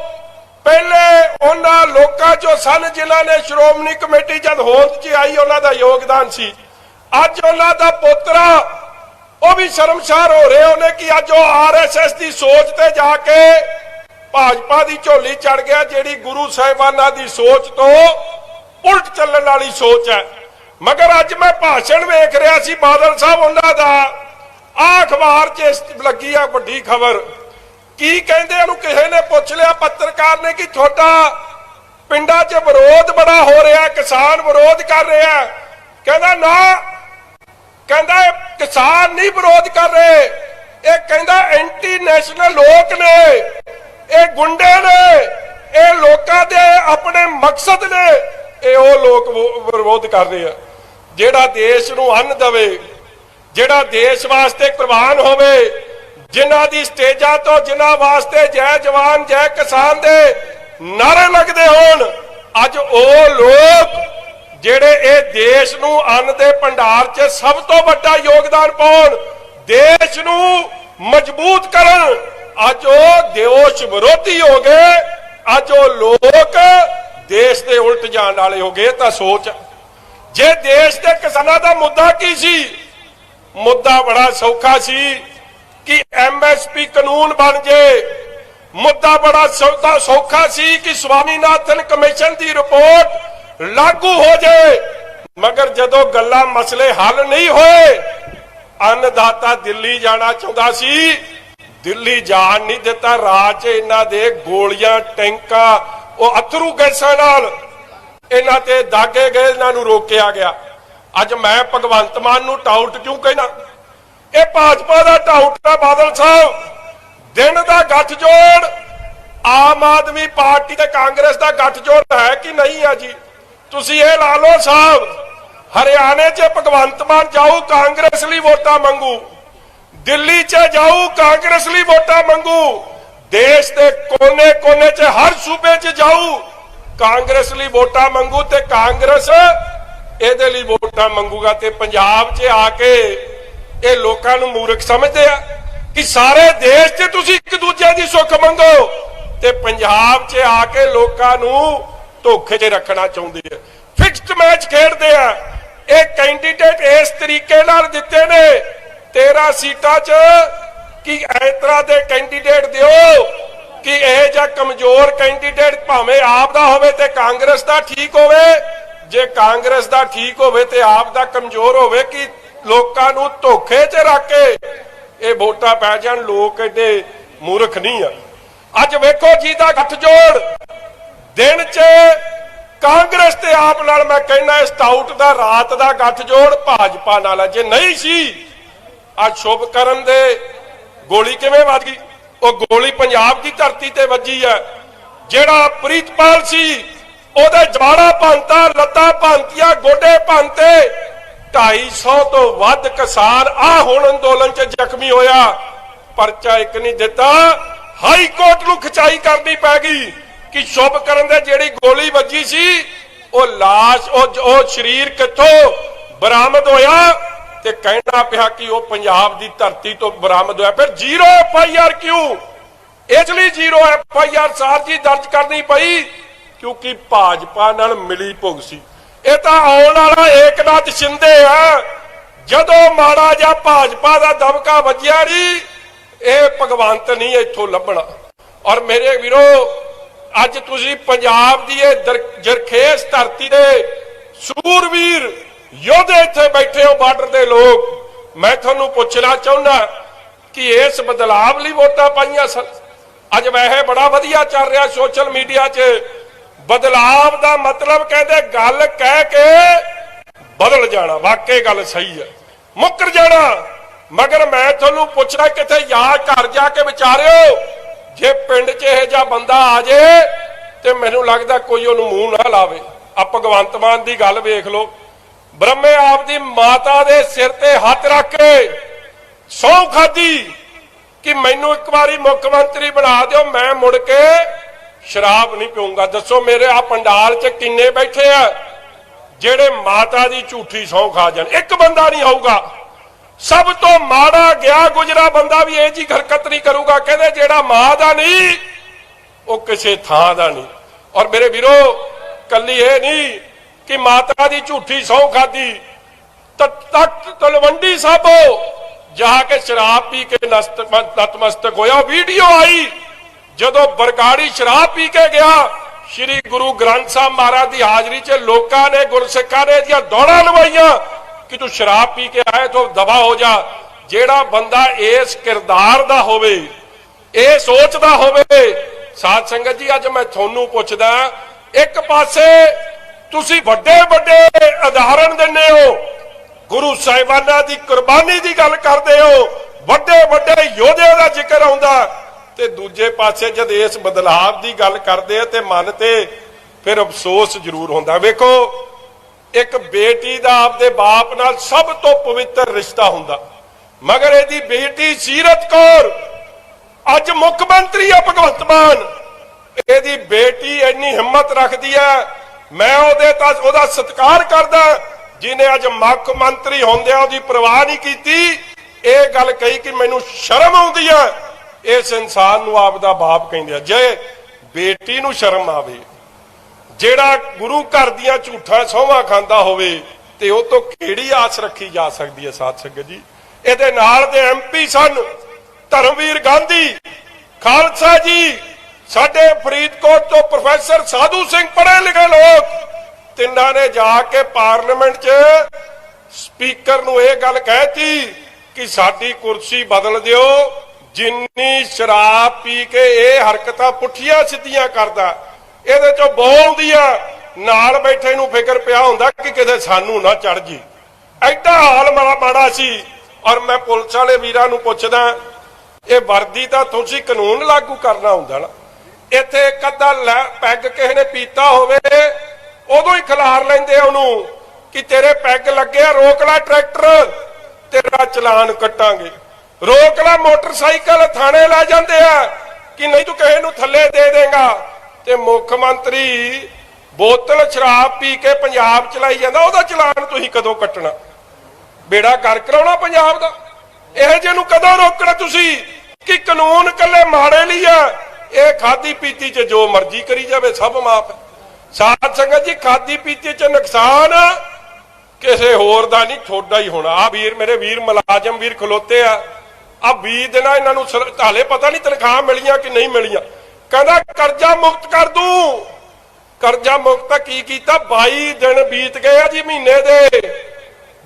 ਪਹਿਲੇ ਉਹਨਾਂ ਲੋਕਾਂ ਚੋਂ ਸਨ ਜਿਨ੍ਹਾਂ ਨੇ ਸ਼੍ਰੋਮਣੀ ਕਮੇਟੀ ਜਦ ਹੋਂਦ 'ਚ ਆਈ, ਉਹਨਾਂ ਦਾ ਯੋਗਦਾਨ ਸੀ। ਅੱਜ ਉਹਨਾਂ ਦਾ ਪੋਤਰਾ ਉਹ ਵੀ ਸ਼ਰਮਸ਼ਾਰ ਹੋ ਰਹੇ ਉਹਨੇ ਕਿ ਅੱਜ ਉਹ ਆਰਐਸਐਸ ਦੀ ਸੋਚ ਤੇ ਜਾ ਕੇ ਭਾਜਪਾ ਦੀ ਝੋਲੀ ਚੜ ਗਿਆ, ਜਿਹੜੀ ਗੁਰੂ ਸਾਹਿਬਾਨਾਂ ਦੀ ਸੋਚ ਤੋਂ ਉਲਟ ਚੱਲਣ ਵਾਲੀ ਸੋਚ ਹੈ। ਮਗਰ ਅੱਜ ਮੈਂ ਭਾਸ਼ਣ ਵੇਖ ਰਿਹਾ ਸੀ, ਬਾਦਲ ਸਾਹਿਬ ਉਹਨਾਂ ਦਾ ਆਹ ਅਖਬਾਰ 'ਚ ਲੱਗੀ ਆ ਵੱਡੀ ਖਬਰ। ਕੀ ਕਹਿੰਦੇ ਉਹਨੂੰ ਕਿਸੇ ਨੇ ਪੁੱਛ ਲਿਆ? ਪੱਤਰਕਾਰ ਨੇ ਕਿ ਤੁਹਾਡਾ ਪਿੰਡਾਂ 'ਚ ਵਿਰੋਧ ਬੜਾ ਹੋ ਰਿਹਾ ਕਿਸਾਨ ਵਿਰੋਧ ਕਰ ਰਿਹਾ ਕਹਿੰਦਾ ਨਾ, ਕਹਿੰਦਾ ਕਿਸਾਨ ਨਹੀਂ ਵਿਰੋਧ ਕਰ ਰਹੇ। ਇਹ ਕਹਿੰਦਾ ਐਂਟੀ ਨੈਸ਼ਨਲ ਲੋਕ ਨੇ, ਇਹ ਗੁੰਡੇ ਨੇ, ਇਹ ਲੋਕਾਂ ਦੇ ਆਪਣੇ ਮਕਸਦ ਨੇ। ਇਹ ਉਹ ਲੋਕ ਵਿਰੋਧ ਕਰ ਰਹੇ ਆ। ਜਿਹੜਾ ਦੇਸ਼ ਨੂੰ ਅੰਨ ਦੇਵੇ, ਜਿਹੜਾ ਦੇਸ਼ ਵਾਸਤੇ ਕੁਰਬਾਨ ਹੋਵੇ, ਜਿਨ੍ਹਾਂ ਦੀ ਸਟੇਜਾਂ ਤੋਂ ਜਿਨ੍ਹਾਂ ਵਾਸਤੇ ਜੈ ਜਵਾਨ, ਜੈ ਕਿਸਾਨ ਦੇ ਨਾਰੇ ਲੱਗਦੇ ਹੋਣ, ਅੱਜ ਉਹ ਲੋਕ ਜਿਹੜੇ ਇਹ ਦੇਸ਼ ਨੂੰ ਅੰਨ ਦੇ ਭੰਡਾਰ 'ਚ ਸਭ ਤੋਂ ਵੱਡਾ ਯੋਗਦਾਨ ਪਾਉਣ, ਦੇਸ਼ ਨੂੰ ਮਜ਼ਬੂਤ ਕਰਨ, ਅੱਜ ਉਹ ਦੇਸ਼ ਵਿਰੋਧੀ ਹੋ ਗਏ, ਅੱਜ ਉਹ ਲੋਕ ਦੇਸ਼ ਦੇ ਉਲਟ ਜਾਣ ਵਾਲੇ ਹੋ ਗਏ ਤਾਂ ਸੋਚ। ਜੇ ਦੇਸ਼ ਦੇ ਕਿਸਾਨਾਂ ਦਾ ਮੁੱਦਾ ਕੀ ਸੀ? ਮੁੱਦਾ ਬੜਾ ਸੌਖਾ ਸੀ ਕਿ ਐਮਐਸਪੀ ਕਾਨੂੰਨ ਬਣ ਜੇ। ਮੁੱਦਾ ਬੜਾ ਸੌਖਾ ਸੌਖਾ ਸੀ ਕਿ ਸਵਾਮੀਨਾਥਨ ਕਮਿਸ਼ਨ ਦੀ ਰਿਪੋਰਟ ਲਾਗੂ ਹੋ ਜਾਏ ਮਗਰ ਜਦੋਂ ਗੱਲਾਂ ਮਸਲੇ ਹੱਲ ਨਹੀਂ ਹੋਏ, ਅੰਨਦਾਤਾ ਦਿੱਲੀ ਜਾਣਾ ਚਾਹੁੰਦਾ ਸੀ। ਦਿੱਲੀ ਜਾਣ ਨਹੀਂ ਦਿੱਤਾ, ਰਾਜ ਇਹਨਾਂ ਦੇ ਗੋਲੀਆਂ, ਟੈਂਕਾਂ ਉਹ ਅਥਰੂ ਗੈਸਾਂ ਨਾਲ ਇਹਨਾਂ ਤੇ ਦਾਗੇ ਗਏ, ਇਹਨਾਂ ਨੂੰ ਰੋਕਿਆ ਗਿਆ। ਅੱਜ ਮੈਂ ਭਗਵੰਤ ਮਾਨ ਨੂੰ ਟਾਊਟ ਕਿਉਂ ਕਹਿਣਾ? ਇਹ ਭਾਜਪਾ ਦਾ ਟਾਊਟ ਹੈ ਬਾਦਲ ਸਾਹਿਬ। ਦਿਨ ਦਾ ਗੱਠਜੋੜ ਆਮ ਆਦਮੀ ਪਾਰਟੀ ਤੇ ਕਾਂਗਰਸ ਦਾ ਗੱਠਜੋੜ ਹੈ ਕਿ ਨਹੀਂ ਹੈ ਜੀ? ਤੁਸੀਂ ਇਹ ਲਾ ਲਓ ਸਾਹਿਬ ਹਰਿਆਣੇ 'ਚ ਭਗਵੰਤ ਮਾਨ ਜਾਊ, ਕਾਂਗਰਸ ਲਈ ਵੋਟਾਂ ਮੰਗੂ। ਦਿੱਲੀ 'ਚ ਜਾਊ, ਕਾਂਗਰਸ ਲਈ ਵੋਟਾਂ ਮੰਗੂ। ਦੇਸ਼ ਦੇ ਕੋਨੇ-ਕੋਨੇ 'ਚ, ਹਰ ਸੂਬੇ 'ਚ ਜਾਊ। ਕਾਂਗਰਸ ਲਈ ਵੋਟਾਂ ਮੰਗੂ ਤੇ ਕਾਂਗਰਸ ਇਹਦੇ ਲਈ ਵੋਟਾਂ ਮੰਗੂਗਾ ਤੇ ਪੰਜਾਬ 'ਚ ਆ ਕੇ ਇਹ ਲੋਕਾਂ ਨੂੰ ਮੂਰਖ ਸਮਝਦੇ ਆ ਕਿ ਸਾਰੇ ਦੇਸ਼ 'ਚ ਤੁਸੀਂ ਇੱਕ ਦੂਜੇ ਦੀ ਸੁੱਖ ਮੰਗੋ ਤੇ ਪੰਜਾਬ 'ਚ ਆ ਕੇ ਲੋਕਾਂ ਨੂੰ ਧੋਖੇ 'ਚ ਰੱਖਣਾ ਚਾਹੁੰਦੇ ਆ। ਫਿਕਸਡ ਮੈਚ ਖੇਡਦੇ ਆ। ਇਹ ਕੈਂਡੀਡੇਟ ਇਸ ਤਰੀਕੇ ਨਾਲ ਦਿੱਤੇ ਨੇ 13 ਸੀਟਾਂ 'ਚ ਕਿ ਇਸ ਤਰ੍ਹਾਂ ਦੇ ਕੈਂਡੀਡੇਟ ਦਿਓ ਕਿ ਇਹ ਜਾਂ ਕਮਜ਼ੋਰ ਕੈਂਡੀਡੇਟ ਭਾਵੇਂ ਆਪ ਦਾ ਹੋਵੇ ਤੇ ਕਾਂਗਰਸ ਦਾ ਠੀਕ ਹੋਵੇ। ਜੇ ਕਾਂਗਰਸ ਦਾ ਠੀਕ ਹੋਵੇ ਤੇ ਆਪ ਦਾ ਕਮਜ਼ੋਰ ਹੋਵੇ ਕਿ ਲੋਕਾਂ ਨੂੰ ਧੋਖੇ 'ਚ ਰੱਖ ਕੇ ਇਹ ਵੋਟਾਂ ਪੈ ਜਾਣ, ਲੋਕ ਏਡੇ ਮੂਰਖ ਨਹੀਂ ਆ। ਅੱਜ ਵੇਖੋ ਜੀ ਦਾ ਗੱਠਜੋੜ ਦਿਨ 'ਚ ਕਾਂਗਰਸ ਤੇ ਆਪ ਨਾਲ ਮੈਂ ਕਹਿੰਦਾ ਇਸ ਟਾਊਟ ਦਾ, ਰਾਤ ਦਾ ਗੱਠਜੋੜ ਭਾਜਪਾ ਨਾਲ ਹੈ ਜੇ ਨਹੀਂ ਸੀ, ਅੱਜ ਸ਼ੁਭ ਕਰਨ ਦੇ ਗੋਲੀ ਕਿਵੇਂ ਵੱਜ ਗਈ? ਉਹ ਗੋਲੀ ਪੰਜਾਬ ਦੀ ਧਰਤੀ ਤੇ ਵੱਜੀ ਹੈ। ਜਿਹੜਾ ਪ੍ਰੀਤਪਾਲ ਸੀ, ਉਹਦੇ ਜਵਾੜਾ ਭੰਤਾ ਲੱਤਾਂ ਭੰਤੀਆਂ ਗੋਡੇ ਭੰਤੇ 250 ਤੋਂ ਵੱਧ ਕਿਸਾਨ ਆ ਹੁਣ ਅੰਦੋਲਨ 'ਚ ਜ਼ਖਮੀ ਹੋਇਆ। ਪਰਚਾ ਇੱਕ ਨਹੀਂ ਦਿੱਤਾ। ਹਾਈ ਕੋਰਟ ਨੂੰ ਖਚਾਈ ਕਰਨੀ ਪੈ ਗਈ ਕਿ ਸ਼ੁਭ ਕਰਨ ਦੇ ਜਿਹੜੀ ਗੋਲੀ ਵੱਜੀ ਸੀ, ਉਹ লাশ ਉਹ ਉਹ ਸਰੀਰ ਕਿੱਥੋਂ ਬਰਾਮਦ ਹੋਇਆ? ਤੇ ਕਹਿਣਾ ਪਿਆ ਕਿ ਉਹ ਪੰਜਾਬ ਦੀ ਧਰਤੀ ਤੋਂ ਬਰਾਮਦ ਹੋਇਆ। ਫਿਰ ਜ਼ੀਰੋ ਐਫ ਆਈ ਆਰ ਕਿਉਂ? ਇਸ ਲਈ ਜ਼ੀਰੋ ਐਫ ਆਈ ਆਰ ਸਾਰ ਜੀ ਦਰਜ ਕਰਨੀ ਪਈ, ਕਿਉਂਕਿ ਭਾਜਪਾ ਨਾਲ ਮਿਲੀ ਭੁਗ ਸੀ। ਇਹ ਤਾਂ ਆਉਣ ਵਾਲਾ ਏਕਨਾਥ ਸ਼ਿੰਦੇ ਆ। ਜਦੋਂ ਮਾੜਾ ਜਿਹਾ ਭਾਜਪਾ ਦਾ ਦਬਕਾ ਵੱਜਿਆ ਨਹੀਂ ਇਹ ਭਗਵੰਤ ਨਹੀਂ ਇੱਥੋਂ ਲੱਭਣਾ। ਔਰ ਮੇਰੇ ਵੀਰੋ, ਅੱਜ ਤੁਸੀਂ ਪੰਜਾਬ ਦੀ ਇਹ ਜਰਖੇਸ ਧਰਤੀ ਦੇ ਸੂਰਵੀਰ ਯੋਧੇ ਇੱਥੇ ਬੈਠੇ ਹੋ ਬਾਰਡਰ ਦੇ ਲੋਕ। ਮੈਂ ਤੁਹਾਨੂੰ ਪੁੱਛਣਾ ਚਾਹੁੰਦਾ ਕਿ ਇਸ ਬਦਲਾਵ ਲਈ ਵੋਟਾਂ ਪਾਈਆਂ ਸਨ। ਅੱਜ ਵੈਸੇ ਬੜਾ ਵਧੀਆ ਚੱਲ ਰਿਹਾ ਸੋਸ਼ਲ ਮੀਡੀਆ 'ਚ। ਬਦਲਾਵ ਦਾ ਮਤਲਬ ਕਹਿੰਦੇ ਗੱਲ ਕਹਿ ਕੇ ਬਦਲ ਜਾਣਾ। ਵਾਕਈ ਗੱਲ ਸਹੀ ਹੈ ਮੁੱਕਰ ਜਾਣਾ। ਮਗਰ ਮੈਂ ਤੁਹਾਨੂੰ ਪੁੱਛਣਾ ਕਿਤੇ ਯਾਦ ਘਰ ਜਾ ਕੇ ਵਿਚਾਰਿਓ। ਜੇ ਪਿੰਡ 'ਚ ਇਹ ਜਿਹਾ ਬੰਦਾ ਆ ਜੇ ਤੇ ਮੈਨੂੰ ਲੱਗਦਾ ਕੋਈ ਉਹਨੂੰ ਮੂੰਹ ਨਾ ਲਾਵੇ। ਆ ਭਗਵੰਤ ਮਾਨ ਦੀ ਗੱਲ ਵੇਖ ਲਓ। ਬ੍ਰਹਮੇ ਆਪ ਦੀ ਮਾਤਾ ਦੇ ਸਿਰ ਤੇ ਹੱਥ ਰੱਖ ਕੇ ਸਹੁੰ ਖਾਦੀ ਕਿ ਮੈਨੂੰ ਇੱਕ ਵਾਰੀ ਮੁੱਖ ਮੰਤਰੀ ਬਣਾ ਦਿਓ, ਮੈਂ ਮੁੜ ਕੇ ਸ਼ਰਾਬ ਨਹੀਂ ਪੀਊਂਗਾ। ਦੱਸੋ ਮੇਰੇ ਆ ਪੰਡਾਲ 'ਚ ਕਿੰਨੇ ਬੈਠੇ ਆ ਜਿਹੜੇ ਮਾਤਾ ਦੀ ਝੂਠੀ ਸਹੁੰ ਖਾ ਜਾਣ। ਇੱਕ ਬੰਦਾ ਨਹੀਂ ਆਊਗਾ। ਸਭ ਤੋਂ ਮਾੜਾ ਗਿਆ ਗੁਜਰਾ ਬੰਦਾ ਵੀ ਇਹ ਜੀ ਹਰਕਤ ਨਹੀਂ ਕਰੂਗਾ। ਕਹਿੰਦੇ ਜਿਹੜਾ ਮਾਂ ਦਾ ਨਹੀਂ, ਉਹ ਕਿਸੇ ਥਾਂ ਦਾ ਨਹੀਂ। ਔਰ ਮੇਰੇ ਵੀਰੋ, ਕੱਲੀ ਇਹ ਨਹੀਂ ਕਿ ਮਾਤਾ ਦੀ ਝੂਠੀ ਸਹੁੰ ਖਾਦੀ ਤਖਤ ਤਲਵੰਡੀ ਸਾਬੋ, ਜਾ ਕੇ ਸ਼ਰਾਬ ਪੀ ਕੇ ਨਤਮਸਤਕ ਹੋਇਆ। ਵੀਡੀਓ ਆਈ, ਜਦੋਂ ਬਰਗਾੜੀ ਸ਼ਰਾਬ ਪੀ ਕੇ ਗਿਆ, ਸ੍ਰੀ ਗੁਰੂ ਗ੍ਰੰਥ ਸਾਹਿਬ ਮਹਾਰਾਜ ਦੀ ਹਾਜ਼ਰੀ 'ਚ ਲੋਕਾਂ ਨੇ, ਗੁਰਸਿੱਖਾਂ ਨੇ ਇਹਦੀਆਂ ਦੌੜਾਂ ਲਵਾਈਆਂ ਕਿ ਤੂੰ ਸ਼ਰਾਬ ਪੀ ਕੇ ਆਏ ਤੂੰ ਦਬਾ ਹੋ ਜਾ। ਜਿਹੜਾ ਬੰਦਾ ਇਸ ਕਿਰਦਾਰ ਦਾ ਹੋਵੇ, ਇਹ ਸੋਚਦਾ ਹੋਵੇ, ਸਾਧ ਸੰਗਤ ਜੀ, ਅੱਜ ਮੈਂ ਤੁਹਾਨੂੰ ਪੁੱਛਦਾ, ਇੱਕ ਪਾਸੇ ਤੁਸੀਂ ਵੱਡੇ ਵੱਡੇ ਉਦਾਹਰਣ ਦਿੰਦੇ ਹੋ। ਗੁਰੂ ਸਾਹਿਬਾਨਾਂ ਦੀ ਕੁਰਬਾਨੀ ਦੀ ਗੱਲ ਕਰਦੇ ਹੋ। ਵੱਡੇ ਵੱਡੇ ਯੋਧਿਆਂ ਦਾ ਜ਼ਿਕਰ ਆਉਂਦਾ ਤੇ ਦੂਜੇ ਪਾਸੇ ਜਦ ਇਸ ਬਦਲਾਵ ਦੀ ਗੱਲ ਕਰਦੇ ਆ ਤੇ ਮਨ ਤੇ ਫਿਰ ਅਫਸੋਸ ਜ਼ਰੂਰ ਹੁੰਦਾ। ਵੇਖੋ, ਇੱਕ ਬੇਟੀ ਦਾ ਆਪਦੇ ਬਾਪ ਨਾਲ ਸਭ ਤੋਂ ਪਵਿੱਤਰ ਰਿਸ਼ਤਾ ਹੁੰਦਾ। ਮਗਰ ਇਹਦੀ ਬੇਟੀ ਸੀਰਤ ਕੌਰ, ਅੱਜ ਮੁੱਖ ਮੰਤਰੀ ਆ ਭਗਵੰਤ ਮਾਨ। ਇਹਦੀ ਬੇਟੀ ਇੰਨੀ ਹਿੰਮਤ ਰੱਖਦੀ ਹੈ ਮੈਂ ਉਹਦੇ ਤਾਂ ਉਹਦਾ ਸਤਿਕਾਰ ਕਰਦਾ ਜਿਨੇ ਅੱਜ ਮੁੱਖ ਮੰਤਰੀ ਹੁੰਦਿਆਂ ਉਹਦੀ ਪਰਵਾਹ ਨਹੀਂ ਕੀਤੀ। ਇਹ ਗੱਲ ਕਹੀ ਕਿ ਮੈਨੂੰ ਸ਼ਰਮ ਆਉਂਦੀ ਹੈ ਇਸ ਇਨਸਾਨ ਨੂੰ ਆਪ ਦਾ ਬਾਪ ਕਹਿੰਦੇ ਆ, ਜੇ ਬੇਟੀ ਨੂੰ ਸ਼ਰਮ ਆਵੇ, ਜਿਹੜਾ ਗੁਰੂ ਘਰ ਦੀਆਂ ਝੂਠਾਂ ਸੋਹਾਂ ਖਾਂਦਾ ਹੋਵੇ, ਤੇ ਉਹ ਤੋਂ ਕਿਹੜੀ ਆਸ ਰੱਖੀ ਜਾ ਸਕਦੀ ਹੈ ਸਾਧ ਸੰਗਤ ਜੀ? ਇਹਦੇ ਨਾਲ ਦੇ ਐਮਪੀ ਸਨ, ਧਰਮਵੀਰ ਗਾਂਧੀ, ਖਾਲਸਾ ਜੀ ਸਾਡੇ ਫਰੀਦਕੋਟ ਤੋਂ ਪ੍ਰੋਫੈਸਰ ਸਾਧੂ ਸਿੰਘ ਪੜ੍ਹੇ ਲਿਖੇ ਲੋਕ, ਤਿੰਨਾਂ ਨੇ ਜਾ ਕੇ ਪਾਰਲੀਮੈਂਟ 'ਚ ਸਪੀਕਰ ਨੂੰ ਇਹ ਗੱਲ ਕਹਿਤੀ ਕਿ ਸਾਡੀ ਕੁਰਸੀ ਬਦਲ ਦਿਓ, ਜਿੰਨੀ ਸ਼ਰਾਬ ਪੀ ਕੇ ਇਹ ਹਰਕਤਾਂ ਪੁੱਠੀਆਂ ਸਿੱਧੀਆਂ ਕਰਦਾ। ਇਹਦੇ ਚੋਂ ਬੋਲਦੀ ਆ, ਨਾਲ ਬੈਠੇ ਨੂੰ ਫਿਕਰ ਪਿਆ ਹੁੰਦਾ ਕਿ ਕਿਤੇ ਸਾਨੂੰ ਨਾ ਚੜ ਜੀ। ਐਡਾ ਹਾਲ ਮਾੜਾ ਮਾੜਾ ਸੀ, ਔਰ ਮੈਂ ਪੁਲਿਸ ਵਾਲੇ ਵੀਰਾਂ ਨੂੰ ਪੁੱਛਦਾ, ਇਹ ਵਰਦੀ ਤਾਂ ਤੁਸੀਂ ਕਾਨੂੰਨ ਲਾਗੂ ਕਰਨਾ ਹੁੰਦਾ ਨਾ। ਇੱਥੇ ਇੱਕ ਅੱਧਾ ਲੈ- ਪੈਗ ਕਿਸੇ ਨੇ ਪੀਤਾ ਹੋਵੇ, ਉਦੋਂ ਹੀ ਖਿਲਾਰ ਲੈਂਦੇ ਆ ਉਹਨੂੰ ਕਿ ਤੇਰੇ ਪੈਗ ਲੱਗਿਆ ਰੋਕ ਲੈ ਟਰੈਕਟਰ, ਤੇਰਾ ਚਲਾਨ ਕੱਟਾਂਗੇ। ਰੋਕ ਲੈ ਮੋਟਰਸਾਈਕਲ, ਥਾਣੇ ਲੈ ਜਾਂਦੇ ਆ ਕਿ ਨਹੀਂ ਤੂੰ ਕਿਸੇ ਨੂੰ ਥੱਲੇ ਦੇ ਦੇਗਾ। ਤੇ ਮੁੱਖ ਮੰਤਰੀ ਬੋਤਲ ਸ਼ਰਾਬ ਪੀ ਕੇ ਪੰਜਾਬ ਚਲਾਈ ਜਾਂਦਾ, ਉਹਦਾ ਚਲਾਨ ਤੁਸੀਂ ਕਦੋਂ ਕੱਟਣਾ? ਬੇੜਾ ਕਰ ਕਰਾਉਣਾ ਪੰਜਾਬ ਦਾ? ਇਹ ਜਿਹੇ ਨੂੰ ਕਦੋਂ ਰੋਕਣਾ ਤੁਸੀਂ? ਕਿ ਕਾਨੂੰਨ ਕੱਲੇ ਮਾੜੇ ਲਈ ਆ ਇਹ ਖਾਦੀ ਪੀਤੀ 'ਚ ਜੋ ਮਰਜ਼ੀ ਕਰੀ ਜਾਵੇ, ਸਭ ਮਾਫ ਸਾਧ ਸੰਗਤ ਜੀ, ਖਾਦੀ ਪੀਤੀ 'ਚ ਨੁਕਸਾਨ ਕਿਸੇ ਹੋਰ ਦਾ ਨਹੀਂ ਥੋੜਾ ਹੀ ਹੋਣਾ। ਆ ਵੀਰ ਮੇਰੇ ਵੀਰ ਮੁਲਾਜ਼ਮ ਵੀਰ ਖਲੋਤੇ ਆ। ਆ 20 ਦਿਨਾਂ ਇਹਨਾਂ ਨੂੰ ਹਾਲੇ ਪਤਾ ਨਹੀਂ ਤਨਖਾਹ ਮਿਲੀਆਂ ਕਿ ਨਹੀਂ ਮਿਲੀਆਂ। ਕਹਿੰਦਾ, ਕਰਜ਼ਾ ਮੁਕਤ ਕਰ ਦੂੰ। ਕਰਜ਼ਾ ਮੁਕਤ ਕੀ ਕੀਤਾ? 22 ਦਿਨ ਬੀਤ ਗਏ ਆ ਜੀ ਮਹੀਨੇ ਦੇ।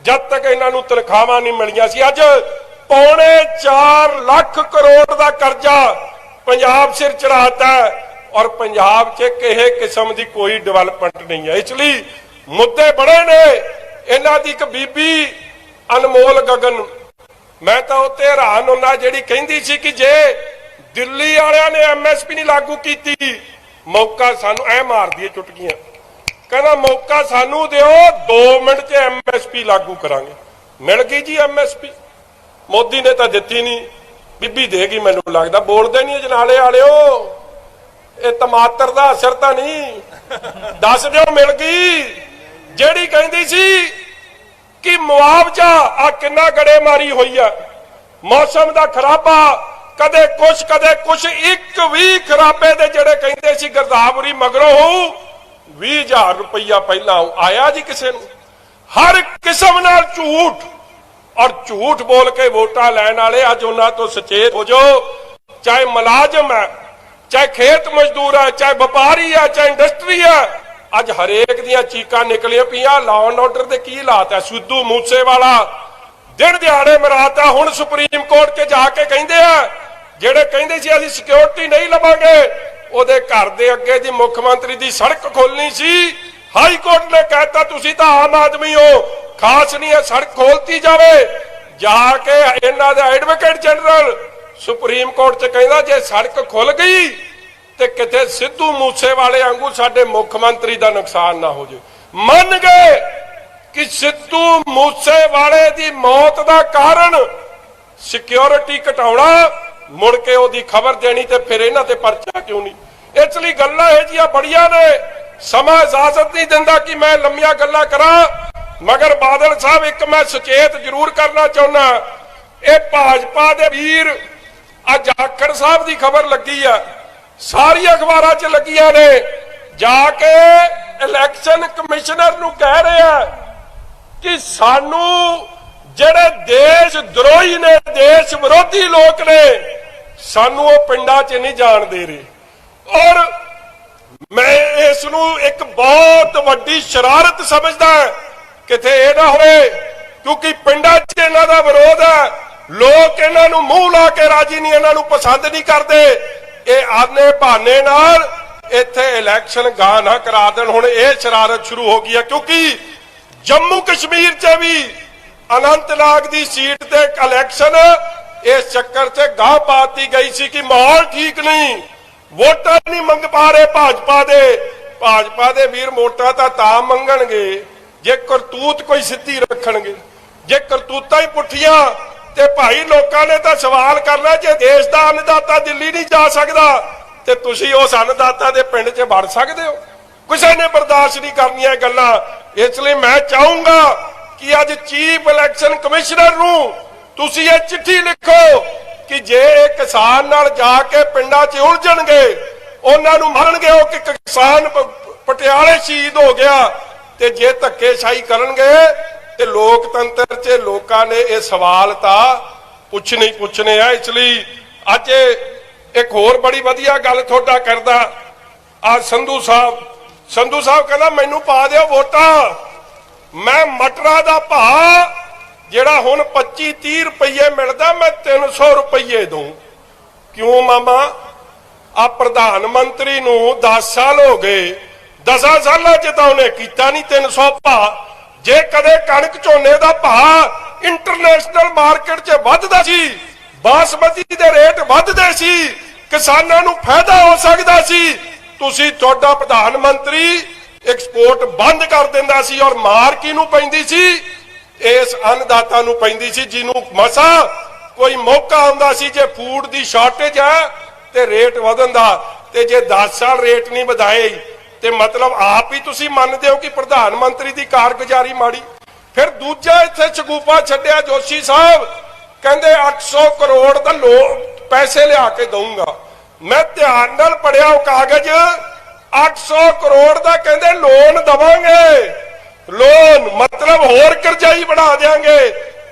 ਜਦ ਤੱਕ ਇਹਨਾਂ ਨੂੰ ਤਨਖਾਹਾਂ ਨਹੀਂ ਮਿਲੀਆਂ ਸੀ, ਅੱਜ ਪੌਣੇ 4 ਲੱਖ ਕਰੋੜ ਦਾ ਕਰਜ਼ਾ ਪੰਜਾਬ ਸਿਰ ਚੜਾਤਾ ਔਰ ਪੰਜਾਬ 'ਚ ਕਿਸੇ ਕਿਸਮ ਦੀ ਕੋਈ ਡਿਵੈਲਪਮੈਂਟ ਨਹੀਂ ਹੈ। ਇਸ ਲਈ ਮੁੱਦੇ ਬੜੇ ਨੇ। ਇਹਨਾਂ ਦੀ ਇੱਕ ਬੀਬੀ ਅਨਮੋਲ ਗਗਨ, ਮੈਂ ਤਾਂ ਉੱਤੇ ਹੈਰਾਨ ਹੁੰਨਾ ਜਿਹੜੀ ਕਹਿੰਦੀ ਸੀ ਕਿ ਜੇ ਦਿੱਲੀ ਵਾਲਿਆਂ ਨੇ ਐਮਐਸਪੀ ਨਹੀਂ ਲਾਗੂ ਕੀਤੀ, ਮੌਕਾ ਸਾਨੂੰ ਐ ਮਾਰਦੀ ਚੁਟਕੀਆਂ। ਕਹਿੰਦਾ ਮੌਕਾ ਸਾਨੂੰ ਦਿਓ 2 ਮਿੰਟ 'ਚ ਐਮਐਸਪੀ ਲਾਗੂ ਕਰਾਂਗੇ। ਮਿਲ ਗਈ ਜੀ ਐਮਐਸਪੀ ਮੋਦੀ ਨੇ ਤਾਂ ਦਿੱਤੀ ਨਹੀਂ। ਬੀਬੀ ਦੇਗੀ ਮੈਨੂੰ ਲੱਗਦਾ, ਬੋਲਦੇ ਨਹੀਂ ਜਨਾਲੇ ਵਾਲਿਓ। ਇਹ ਟਮਾਟਰ ਦਾ ਅਸਰ ਤਾਂ ਨਹੀਂ। ਦੱਸ ਦਿਓ ਮਿਲ ਗਈ। ਜਿਹੜੀ ਕਹਿੰਦੀ ਸੀ ਕਿ ਮੁਆਵਜ਼ਾ ਆ ਕਿੰਨਾ ਗੜੇ ਮਾਰੀ ਹੋਈ ਆ। ਮੌਸਮ ਦਾ ਖਰਾਬਾ, ਕਦੇ ਕੁਛ ਕਦੇ ਕੁਛ, ਇੱਕ ਵੀ ਖਰਾਬੇ ਦੇ ਜਿਹੜੇ ਕਹਿੰਦੇ ਸੀ ਗਰਦਾਵਰੀ ਮਗਰੋਂ ਹੋਊ 20000 ਰੁਪਈਆ ਪਹਿਲਾਂ ਆਇਆ ਜੀ ਕਿਸੇ ਨੂੰ। ਹਰ ਕਿਸਮ ਨਾਲ ਝੂਠ। ਔਰ ਝੂਠ ਬੋਲ ਕੇ ਵੋਟਾਂ ਲੈਣ ਵਾਲੇ ਅੱਜ ਉਹਨਾਂ ਤੋਂ ਸਚੇਤ ਹੋ ਜਾਓ। ਚਾਹੇ ਮੁਲਾਜ਼ਮ ਹੈ, ਚਾਹੇ ਖੇਤ ਮਜ਼ਦੂਰ ਹੈ, ਚਾਹੇ ਵਪਾਰੀ ਹੈ, ਚਾਹੇ ਇੰਡਸਟਰੀ ਹੈ, ਅੱਜ ਹਰੇਕ ਦੀਆਂ ਚੀਕਾਂ ਨਿਕਲੀਆਂ ਪਈਆਂ। ਲਾਅ ਐਂਡ ਆਰਡਰ ਦੇ ਕੀ ਹਾਲਾਤ ਹੈ? ਸਿੱਧੂ ਮੂਸੇਵਾਲਾ ਦਿਨ ਦਿਹਾੜੇ ਮਰਾਤਾ, ਹੁਣ ਸੁਪਰੀਮ ਕੋਰਟ 'ਚ ਜਾ ਕੇ ਕਹਿੰਦੇ ਆ, ਜਿਹੜੇ ਕਹਿੰਦੇ ਸੀ ਅਸੀਂ ਸਿਕਿਉਰਿਟੀ ਨਹੀਂ ਲਵਾਂਗੇ, ਉਹਦੇ ਘਰ ਦੇ ਅੱਗੇ ਦੀ ਮੁੱਖ ਮੰਤਰੀ ਦੀ ਸੜਕ ਖੋਲਣੀ ਸੀ। ਹਾਈ ਕੋਰਟ ਨੇ ਕਹਿਤਾ, ਤੁਸੀਂ ਤਾਂ ਆਮ ਆਦਮੀ ਹੋ। ਖਾਸ ਨਹੀਂ ਹੈ, ਸੜਕ ਖੋਲਤੀ ਜਾਵੇ। ਜਾ ਕੇ ਇਹਨਾਂ ਦਾ ਐਡਵੋਕੇਟ ਜਨਰਲ ਸੁਪਰੀਮ ਕੋਰਟ 'ਚ ਕਹਿੰਦਾ, ਜੇ ਸੜਕ ਖੁੱਲ ਗਈ ਤੇ ਕਿਤੇ ਸਿੱਧੂ ਮੂਸੇ ਵਾਲੇ ਵਾਂਗੂ ਸਾਡੇ ਮੁੱਖ ਮੰਤਰੀ ਦਾ ਨੁਕਸਾਨ ਨਾ ਹੋ ਜਾਵੇ। ਮੰਨ ਗਏ ਕਿ ਸਿੱਧੂ ਮੂਸੇ ਵਾਲੇ ਦੀ ਮੌਤ ਦਾ ਕਾਰਨ ਸਿਕਿਉਰਿਟੀ ਘਟਾਉਣਾ, ਮੁੜ ਕੇ ਉਹਦੀ ਖਬਰ ਦੇਣੀ ਤੇ ਫਿਰ ਇਹਨਾਂ ਤੇ ਪਰਚਾ ਕਿਉਂ ਨਹੀਂ? ਇਸ ਲਈ ਗੱਲਾਂ ਇਹ ਜੀਆਂ ਬੜੀਆਂ ਨੇ ਸਮਾਂ ਇਜਾਜ਼ਤ ਨਹੀਂ ਦਿੰਦਾ ਕਿ ਮੈਂ ਲੰਮੀਆਂ ਗੱਲਾਂ ਕਰਾਂ, ਮਗਰ ਬਾਦਲ ਸਾਹਿਬ, ਇੱਕ ਮੈਂ ਸੁਚੇਤ ਜ਼ਰੂਰ ਕਰਨਾ ਚਾਹੁੰਦਾ। ਇਹ ਭਾਜਪਾ ਦੇ ਵੀਰ ਅੱਜ ਆਖੜ ਸਾਹਿਬ ਦੀ ਖਬਰ ਲੱਗੀ ਆ। ਸਾਰੀ ਅਖਬਾਰਾਂ 'ਚ ਲੱਗੀਆਂ ਨੇ। ਜਾ ਕੇ ਇਲੈਕਸ਼ਨ ਕਮਿਸ਼ਨਰ ਨੂੰ ਕਹਿ ਰਿਹਾ ਕਿ ਸਾਨੂੰ ਜਿਹੜੇ ਦੇਸ਼ ਦਰੋਹੀ ਨੇ, ਦੇਸ਼ ਵਿਰੋਧੀ ਲੋਕ ਨੇ, ਸਾਨੂੰ ਉਹ ਪਿੰਡਾਂ 'ਚ ਨਹੀਂ ਜਾਣ ਦੇ ਰਹੇ। ਔਰ ਮੈਂ ਇਸ ਨੂੰ ਇੱਕ ਬਹੁਤ ਵੱਡੀ ਸ਼ਰਾਰਤ ਸਮਝਦਾ ਕਿਤੇ ਇਹ ਨਾ ਹੋਵੇ, ਕਿਉਂਕਿ ਪਿੰਡਾਂ 'ਚ ਇਹਨਾਂ ਦਾ ਵਿਰੋਧ ਹੈ। ਲੋਕ ਇਹਨਾਂ ਨੂੰ ਮੂੰਹ ਲਾ ਕੇ ਰਾਜੀ ਨਹੀਂ, ਇਹਨਾਂ ਨੂੰ ਪਸੰਦ ਨਹੀਂ ਕਰਦੇ। ਇਹ ਆਨੇ ਬਹਾਨੇ ਨਾਲ ਇੱਥੇ ਇਲੈਕਸ਼ਨ ਗਾਂ ਨਾ ਕਰਾ ਦੇਣ। ਹੁਣ ਇਹ ਸ਼ਰਾਰਤ ਸ਼ੁਰੂ ਹੋ ਗਈ ਹੈ, ਕਿਉਂਕਿ ਜੰਮੂ ਕਸ਼ਮੀਰ 'ਚ ਵੀ ਅਨੰਤਨਾਗ ਦੀ ਸੀਟ ਤੇ ਇਲੈਕਸ਼ਨ ਇਸ ਚੱਕਰ 'ਚ ਗਾਂ ਪਾਤੀ ਗਈ ਸੀ ਕਿ ਮਾਹੌਲ ਠੀਕ ਨਹੀਂ। ਵੋਟਾਂ ਨਹੀਂ ਮੰਗ ਪਾ ਰਹੇ ਭਾਜਪਾ ਦੇ। ਭਾਜਪਾ ਦੇ ਵੀਰ ਵੋਟਾਂ ਤਾਂ ਤਾਂ ਮੰਗਣਗੇ, ਜੇ ਕਰਤੂਤ ਕੋਈ ਸਿੱਧੀ ਰੱਖਣਗੇ। ਜੇ ਕਰਤੂਤਾਂ ਹੀ ਪੁੱਠੀਆਂ ਤੇ ਭਾਈ ਲੋਕਾਂ ਨੇ ਤਾਂ ਸਵਾਲ ਕਰਨਾ, ਜੇ ਦੇਸ਼ ਦਾ ਅੰਨਦਾਤਾ ਦਿੱਲੀ ਨਹੀਂ ਜਾ ਸਕਦਾ, ਤੇ ਤੁਸੀਂ ਉਸ ਅੰਨਦਾਤਾ ਦੇ ਪਿੰਡ 'ਚ ਵੜ ਸਕਦੇ ਹੋ। ਕਿਸੇ ਨੇ ਬਰਦਾਸ਼ਤ ਨਹੀਂ ਕਰਨੀਆਂ ਇਹ ਗੱਲਾਂ। ਇਸ ਲਈ ਮੈਂ ਚਾਹੂੰਗਾ ਕਿ ਅੱਜ ਚੀਫ ਇਲੈਕਸ਼ਨ ਕਮਿਸ਼ਨਰ ਨੂੰ ਤੁਸੀਂ ਇਹ ਚਿੱਠੀ ਲਿਖੋ। ਕਿ ਜੇ ਇਹ ਕਿਸਾਨ ਨਾਲ ਜਾ ਕੇ ਪਿੰਡਾਂ 'ਚ ਉਲਝਣਗੇ, ਉਹਨਾਂ ਨੂੰ ਮਾਰਨਗੇ, ਉਹ ਕਿ ਕਿਸਾਨ ਪਟਿਆਲੇ ਸ਼ਹੀਦ ਹੋ ਗਿਆ, ਤੇ ਜੇ ਧੱਕੇਸ਼ਾਹੀ ਕਰਨਗੇ, ਤੇ ਲੋਕਤੰਤਰ 'ਚ ਲੋਕਾਂ ਨੇ ਇਹ ਸਵਾਲ ਤਾਂ ਪੁੱਛਣੇ ਹੀ ਪੁੱਛਣੇ ਆ, ਇਸ ਲਈ ਅੱਜ ਇੱਕ ਹੋਰ ਬੜੀ ਵਧੀਆ ਗੱਲ ਤੁਹਾਡਾ ਕਰਦਾ। ਆ ਸੰਧੂ ਸਾਹਿਬ ਸੰਧੂ ਸਾਹਿਬ ਕਹਿੰਦਾ, ਮੈਨੂੰ ਪਾ ਦਿਓ ਵੋਟਾਂ। ਮੈਂ ਮਟਰਾਂ ਦਾ ਭਾਅ ਜਿਹੜਾ ਹੁਣ 25 30 ਰੁਪਏ ਮਿਲਦਾ, ਮੈਂ 300 ਰੁਪਏ ਦਊਂ। ਕਿਉਂ ਮਾਮਾ? ਆ ਪ੍ਰਧਾਨ ਮੰਤਰੀ ਨੂੰ 10 ਸਾਲ ਹੋ ਗਏ। 10 ਸਾਲਾਂ ਚ ਤਾਂ ਉਹਨੇ ਕੀਤਾ ਨਹੀਂ 300 ਭਾਅ। ਜੇ ਕਦੇ ਕਣਕ ਝੋਨੇ ਦਾ ਭਾਅ ਇੰਟਰਨੈਸ਼ਨਲ ਮਾਰਕੀਟ 'ਚ ਵੱਧਦਾ ਸੀ, ਬਾਸਮਤੀ ਦੇ ਰੇਟ ਵੱਧਦੇ ਸੀ, ਕਿਸਾਨਾਂ ਨੂੰ ਫਾਇਦਾ ਹੋ ਸਕਦਾ ਸੀ, ਤੁਸੀਂ ਤੁਹਾਡਾ ਪ੍ਰਧਾਨ ਮੰਤਰੀ ਐਕਸਪੋਰਟ ਬੰਦ ਕਰ ਦਿੰਦਾ ਸੀ ਔਰ ਮਾਰ ਕਿਹਨੂੰ ਪੈਂਦੀ ਸੀ? ਇਸ ਅੰਨਦਾਤਾ ਨੂੰ ਪੈਂਦੀ ਸੀ, ਜਿਹਨੂੰ ਮਸਾ ਕੋਈ ਮੌਕਾ ਆਉਂਦਾ ਸੀ ਜੇ ਫੂਡ ਦੀ ਸ਼ਾਰਟੇਜ ਹੈ ਤੇ ਰੇਟ ਵਧਣ ਦਾ, ਤੇ ਜੇ 10 ਸਾਲ ਰੇਟ ਨਹੀਂ ਵਧਾਏ, ਤੇ ਮਤਲਬ ਆਪ ਹੀ ਤੁਸੀਂ ਮੰਨਦੇ ਹੋ ਕਿ ਪ੍ਰਧਾਨ ਮੰਤਰੀ ਦੀ ਕਾਰਗੁਜ਼ਾਰੀ ਮਾੜੀ। ਫਿਰ ਦੂਜਾ ਇੱਥੇ ਸ਼ਗੂਫਾ ਛੱਡਿਆ ਜੋਸ਼ੀ ਸਾਹਿਬ, ਕਹਿੰਦੇ 800 ਕਰੋੜ ਦਾ ਲੋ, ਪੈਸੇ ਲਿਆ ਕੇ ਦਊਂਗਾ। ਮੈਂ ਧਿਆਨ ਨਾਲ ਪੜਿਆ ਉਹ ਕਾਗਜ਼ 800 ਕਰੋੜ ਦਾ ਕਹਿੰਦੇ ਲੋਨ ਦਵਾਂਗੇ। ਲੋਨ ਮਤਲਬ ਹੋਰ ਕਰਜ਼ਾਈ ਬਣਾ ਦੇਾਂਗੇ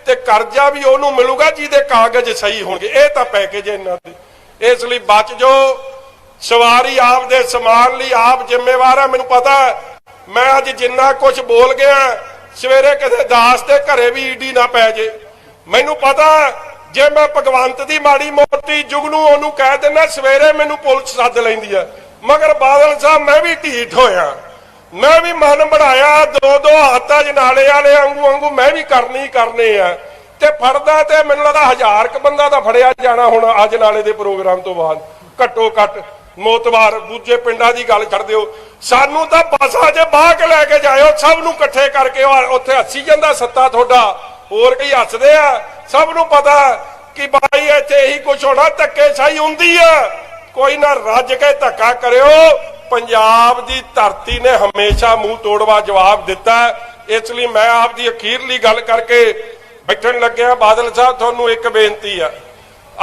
ਤੇ ਕਰਜ਼ਾ ਵੀ ਉਹਨੂੰ ਮਿਲੂਗਾ ਜਿਹਦੇ ਕਾਗਜ਼ ਸਹੀ ਹੋਣਗੇ। ਇਹ ਤਾਂ ਪੈਕੇਜ ਇਹਨਾਂ ਦੇ। ਇਸ ਲਈ ਬਚ ਜੋ ਸਵਾਰੀ ਆਪ ਦੇ ਸਮਾਨ ਲਈ ਆਪ ਜ਼ਿੰਮੇਵਾਰ ਹੈ ਮੈਨੂੰ ਪਤਾ। ਮੈਂ ਅੱਜ ਜਿੰਨਾ ਕੁਝ ਬੋਲ ਗਿਆ, ਸਵੇਰੇ ਕਿਸੇ ਦਾਸ ਦੇ ਘਰੇ ਵੀ ਈਡੀ ਨਾ ਪੈ ਜੇ। ਮੈਨੂੰ ਪਤਾ, ਜੇ ਮੈਂ ਭਗਵੰਤ ਦੀ ਮਾੜੀ ਮੋਟੀ ਜੁਗਨੂ ਉਹਨੂੰ ਕਹਿ ਦਿੰਦਾ, ਸਵੇਰੇ ਮੈਨੂੰ ਪੁਲਿਸ ਸੱਦ ਲੈਂਦੀ ਹੈ ਮਗਰ ਬਾਦਲ ਸਾਹਿਬ, ਮੈਂ ਵੀ ਢੀਠ ਹੋਇਆ। ਮੈਂ ਵੀ ਮਨ ਬਣਾਇਆ, ਦੋ ਦੋ ਹੱਥਾਂ ਜਨਾਲੇ ਵਾਲੇ ਵਾਂਗੂ ਵਾਂਗੂ ਮੈਂ ਵੀ ਕਰਨੀ ਹੀ ਕਰਨੇ ਆ। ਤੇ ਫੜਦਾ ਤੇ ਮੈਨੂੰ ਲੱਗਦਾ ਹਜ਼ਾਰ ਕ ਬੰਦਾ ਦਾ ਫੜਿਆ ਜਾਣਾ ਹੁਣ ਅੱਜ ਨਾਲੇ ਦੇ ਪ੍ਰੋਗਰਾਮ ਤੋਂ ਬਾਅਦ। ਘੱਟੋ ਘੱਟ ਮੋਤਵਾਰ ਦੂਜੇ ਪਿੰਡਾਂ ਦੀ ਗੱਲ ਛੱਡ ਦਿਓ। ਸਾਨੂੰ ਤਾਂ ਪਾਸਾ ਜੇ ਬਾਹ ਕੇ ਲੈ ਕੇ ਜਾਇਓ, ਸਭ ਨੂੰ ਇਕੱਠੇ ਕਰਕੇ ਉੱਥੇ ਹੱਸੀ ਜਾਂਦਾ ਸੱਤਾ ਤੁਹਾਡਾ। ਹੋਰ ਕਈ ਹੱਸਦੇ ਆ? ਸਭ ਨੂੰ ਪਤਾ ਕਿ ਬਾਈ ਇੱਥੇ ਇਹੀ ਕੁਝ ਹੋਣਾ ਧੱਕੇ ਸਾਈ ਹੁੰਦੀ ਆ। ਕੋਈ ਨਾ ਰੱਜ ਕੇ ਧੱਕਾ ਕਰਿਓ ਪੰਜਾਬ ਦੀ ਧਰਤੀ ਨੇ ਹਮੇਸ਼ਾ ਮੂੰਹ ਤੋੜਵਾ ਜਵਾਬ ਦਿੱਤਾ ਇਸ ਲਈ ਮੈਂ ਆਪ ਦੀ ਅਖੀਰਲੀ ਗੱਲ ਕਰਕੇ ਬੈਠਣ ਲੱਗਿਆ। ਬਾਦਲ ਸਾਹਿਬ, ਤੁਹਾਨੂੰ ਇੱਕ ਬੇਨਤੀ ਆ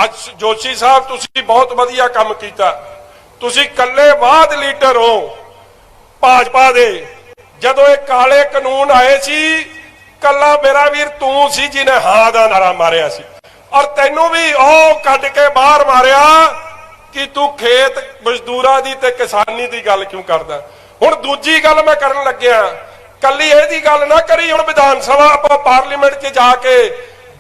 ਅੱਜ ਜੋਸ਼ੀ ਸਾਹਿਬ, ਤੁਸੀਂ ਬਹੁਤ ਵਧੀਆ ਕੰਮ ਕੀਤਾ। ਤੁਸੀਂ ਕੱਲੇ ਬਾਦ ਲੀਡਰ ਹੋ ਭਾਜਪਾ ਦੇ। ਜਦੋਂ ਇਹ ਕਾਲੇ ਕਾਨੂੰਨ ਆਏ ਸੀ, ਕੱਲਾ ਮੇਰਾ ਵੀਰ ਤੂੰ ਸੀ ਜਿਹਨੇ ਹਾਂ ਦਾ ਨਾਰਾ ਮਾਰਿਆ ਸੀ। ਔਰ ਤੈਨੂੰ ਵੀ ਉਹ ਕੱਢ ਕੇ ਬਾਹਰ ਮਾਰਿਆ। ਕਿ ਤੂੰ ਖੇਤ ਮਜ਼ਦੂਰਾਂ ਦੀ ਤੇ ਕਿਸਾਨੀ ਦੀ ਗੱਲ ਕਿਉਂ ਕਰਦਾ? ਹੁਣ ਦੂਜੀ ਗੱਲ ਮੈਂ ਕਰਨ ਲੱਗਿਆ। ਕੱਲੀ ਇਹਦੀ ਗੱਲ ਨਾ ਕਰੀ, ਹੁਣ ਵਿਧਾਨ ਸਭਾ ਆਪਾਂ ਪਾਰਲੀਮੈਂਟ 'ਚ ਜਾ ਕੇ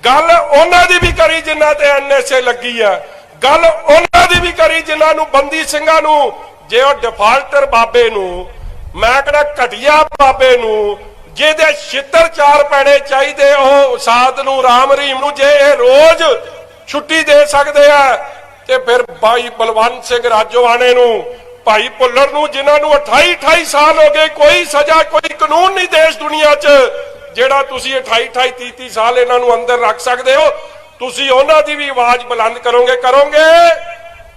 ਗੱਲ ਉਹਨਾਂ ਦੀ ਵੀ ਕਰੀ ਜਿਨ੍ਹਾਂ ਤੇ ਐਨਐਸਏ ਲੱਗੀ ਆ। ਗੱਲ ਉਹਨਾਂ ਦੀ ਵੀ ਕਰੀ ਜਿਨ੍ਹਾਂ ਨੂੰ ਬੰਦੀ ਸਿੰਘਾਂ ਨੂੰ, ਜੇ ਉਹ ਡਿਫਾਲਟਰ ਬਾਬੇ ਨੂੰ, ਮੈਂ ਕਹਿੰਦਾ ਘਟਿਆ ਬਾਬੇ ਨੂੰ, ਜਿਹਦੇ ਛਿੱਤਰ ਚਾਰ ਪੈਣੇ ਚਾਹੀਦੇ, ਉਹ ਸਾਧ ਨੂੰ, ਰਾਮ ਰਹੀਮ ਨੂੰ, ਜੇ ਇਹ ਰੋਜ਼ ਛੁੱਟੀ ਦੇ ਸਕਦੇ ਆ ਤੇ ਫਿਰ ਭਾਈ ਬਲਵੰਤ ਸਿੰਘ ਰਾਜੋਆਣੇ ਨੂੰ, ਭਾਈ ਭੁੱਲਰ ਨੂੰ, ਜਿਨ੍ਹਾਂ ਨੂੰ 28 28 ਸਾਲ ਹੋ ਗਏ, ਕੋਈ ਸਜ਼ਾ, ਕੋਈ ਕਾਨੂੰਨ ਨਹੀਂ ਦੇਸ਼ ਦੁਨੀਆ 'ਚ, ਜਿਹੜਾ ਤੁਸੀਂ 28 28 30 30 ਸਾਲ ਇਹਨਾਂ ਨੂੰ ਅੰਦਰ ਰੱਖ ਸਕਦੇ ਹੋ, ਤੁਸੀਂ ਉਹਨਾਂ ਦੀ ਵੀ ਆਵਾਜ਼ ਬੁਲੰਦ ਕਰੋਗੇ ਕਰੋਗੇ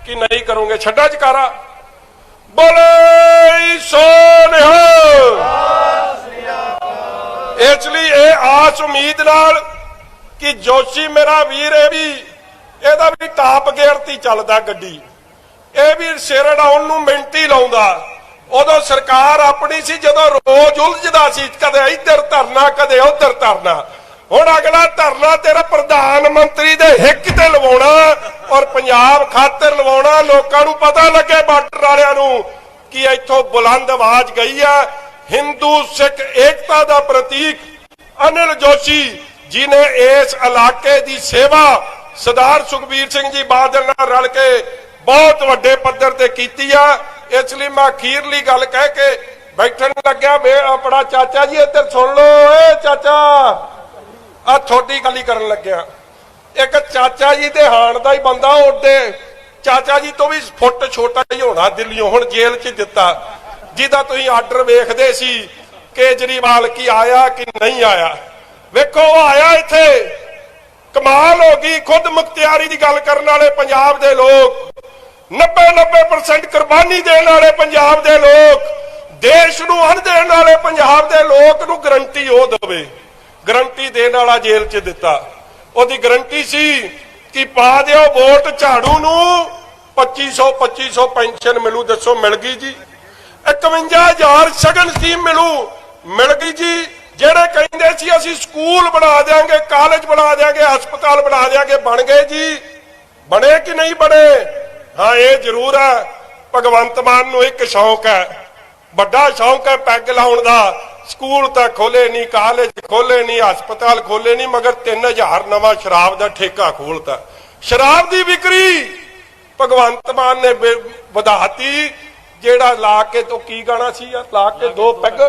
ਕਿ ਨਹੀਂ ਕਰੋਗੇ? ਛੱਡਾ ਚਕਾਰਾ ਬੋਲੇ ਸੋਨਿਹਾ ਇਸ ਲਈ ਇਹ ਆਸ ਉਮੀਦ ਨਾਲ ਕਿ ਜੋਸ਼ੀ ਮੇਰਾ ਵੀਰ ਇਹ ਵੀ ਇਹਦਾ ਵੀ ਟਾਪ ਗੇਅਰ ਤੇ ਚੱਲਦਾ ਗੱਡੀ। ਇਹ ਵੀ ਸਿਰ ਡਾਉਣ ਨੂੰ ਮਿੰਟੀ ਲਾਉਂਦਾ। ਉਦੋਂ ਸਰਕਾਰ ਆਪਣੀ ਸੀ, ਜਦੋਂ ਰੋਜ਼ ਉਲਝਦਾ ਸੀ, ਕਦੇ ਇੱਧਰ ਧਰਨਾ, ਕਦੇ ਉੱਧਰ ਧਰਨਾ। ਹੁਣ ਅਗਲਾ ਧਰਨਾ ਤੇਰਾ ਪ੍ਰਧਾਨ ਮੰਤਰੀ ਦੇ ਹਿੱਕ ਤੇ ਲਵਾਉਣਾ ਔਰ ਪੰਜਾਬ ਖਾਤਰ ਲਵਾਉਣਾ, ਲੋਕਾਂ ਨੂੰ ਪਤਾ ਲੱਗੇ ਬਾਰਡਰ ਵਾਲਿਆਂ ਨੂੰ ਕਿ ਇੱਥੋਂ ਬੁਲੰਦ ਆਵਾਜ਼ ਗਈ ਆ। ਹਿੰਦੂ, ਸਿੱਖ, ਏਕਤਾ ਦਾ ਪ੍ਰਤੀਕ ਅਨਿਲ ਜੋਸ਼ੀ ਜਿਨੇ ਇਸ ਇਲਾਕੇ ਦੀ ਸੇਵਾ ਸਰਦਾਰ ਸੁਖਬੀਰ ਸਿੰਘ ਜੀ ਬਾਦਲ ਨਾਲ ਰਲ ਕੇ ਬਹੁਤ ਵੱਡੇ ਪੱਧਰ ਤੇ ਕੀਤੀ ਆ। ਇਸ ਲਈ ਮੈਂ ਅਖੀਰਲੀ ਗੱਲ ਕਹਿ ਕੇ ਬੈਠਣ ਲੱਗਿਆ ਵੇ ਆਪਣਾ ਚਾਚਾ ਜੀ ਇੱਧਰ ਸੁਣ ਲਓ। ਏ ਚਾਚਾ ਆ ਛੋਟੀ ਗੱਲ ਹੀ ਕਰਨ ਲੱਗਿਆ। ਇੱਕ ਚਾਚਾ ਜੀ ਦੇ ਹਾਣ ਦਾ ਹੀ ਬੰਦਾ ਉੱਡੇ। ਚਾਚਾ ਜੀ ਤੋਂ ਵੀ ਫੁੱਟ ਛੋਟਾ ਹੀ ਹੋਣਾ ਦਿੱਲੀੋਂ, ਹੁਣ ਜੇਲ੍ਹ 'ਚ ਦਿੱਤਾ। ਜਿਹਦਾ ਤੁਸੀਂ ਆਰਡਰ ਵੇਖਦੇ ਸੀ, ਕੇਜਰੀਵਾਲ ਕੀ ਆਇਆ ਕਿ ਨਹੀਂ ਆਇਆ। ਵੇਖੋ, ਉਹ ਆਇਆ ਇੱਥੇ। ਕਮਾਲ ਹੋ ਗਈ, ਖੁਦ ਮੁਖਤਿਆਰੀ ਦੀ ਗੱਲ ਕਰਨ ਵਾਲੇ ਪੰਜਾਬ ਦੇ ਲੋਕ 90 90% ਕੁਰਬਾਨੀ ਦੇਣ ਵਾਲੇ ਪੰਜਾਬ ਦੇ ਲੋਕ, ਦੇਸ਼ ਨੂੰ ਅਣ ਦੇਣ ਵਾਲੇ ਪੰਜਾਬ ਦੇ ਲੋਕ ਨੂੰ ਗਰੰਟੀ ਉਹ ਦੇਵੇ। ਗਰੰਟੀ ਦੇਣ ਵਾਲਾ ਜੇਲ੍ਹ 'ਚ ਦਿੱਤਾ। ਉਹਦੀ ਗਰੰਟੀ ਸੀ ਕਿ ਪਾ ਦਿਓ ਵੋਟ ਝਾੜੂ ਨੂੰ 2500 2500 ਪੈਨਸ਼ਨ ਮਿਲੂ, ਦੱਸੋ ਮਿਲ ਗਈ ਜੀ? 51000 ਸ਼ਗਨ ਸਕੀਮ ਮਿਲੂ, ਮਿਲ ਗਈ ਜੀ। ਜਿਹੜੇ ਕਹਿੰਦੇ ਸੀ ਅਸੀਂ ਸਕੂਲ ਬਣਾ ਦੇਾਂਗੇ ਕਾਲਜ ਬਣਾ ਦੇਾਂਗੇ ਹਸਪਤਾਲ ਬਣਾ ਦੇਾਂਗੇ ਬਣ ਗਏ ਜੀ। ਬਣੇ ਕਿ ਨਹੀਂ ਬਣੇ? ਹਾਂ, ਇਹ ਜ਼ਰੂਰ ਹੈ। ਭਗਵੰਤ ਮਾਨ ਨੂੰ ਇੱਕ ਸ਼ੌਂਕ ਹੈ। ਵੱਡਾ ਸ਼ੌਂਕ ਹੈ ਪੈਗ ਲਾਉਣ ਦਾ। ਸਕੂਲ ਤਾਂ ਖੋਲੇ ਨਹੀਂ, ਕਾਲਜ ਖੋਲੇ ਨਹੀਂ, ਹਸਪਤਾਲ ਖੋਲੇ ਨਹੀਂ, ਮਗਰ 3000 ਨਵਾਂ ਸ਼ਰਾਬ ਦਾ ਠੇਕਾ ਖੋਲਤਾ। ਸ਼ਰਾਬ ਦੀ ਵਿਕਰੀ ਭਗਵੰਤ ਮਾਨ ਨੇ ਵਧਾਤੀ। ਜਿਹੜਾ ਲਾ ਕੇ ਤੋਂ ਕੀ ਗਾਣਾ ਸੀ? ਯਾਰ ਲਾ ਕੇ ਦੋ ਪੈਗ।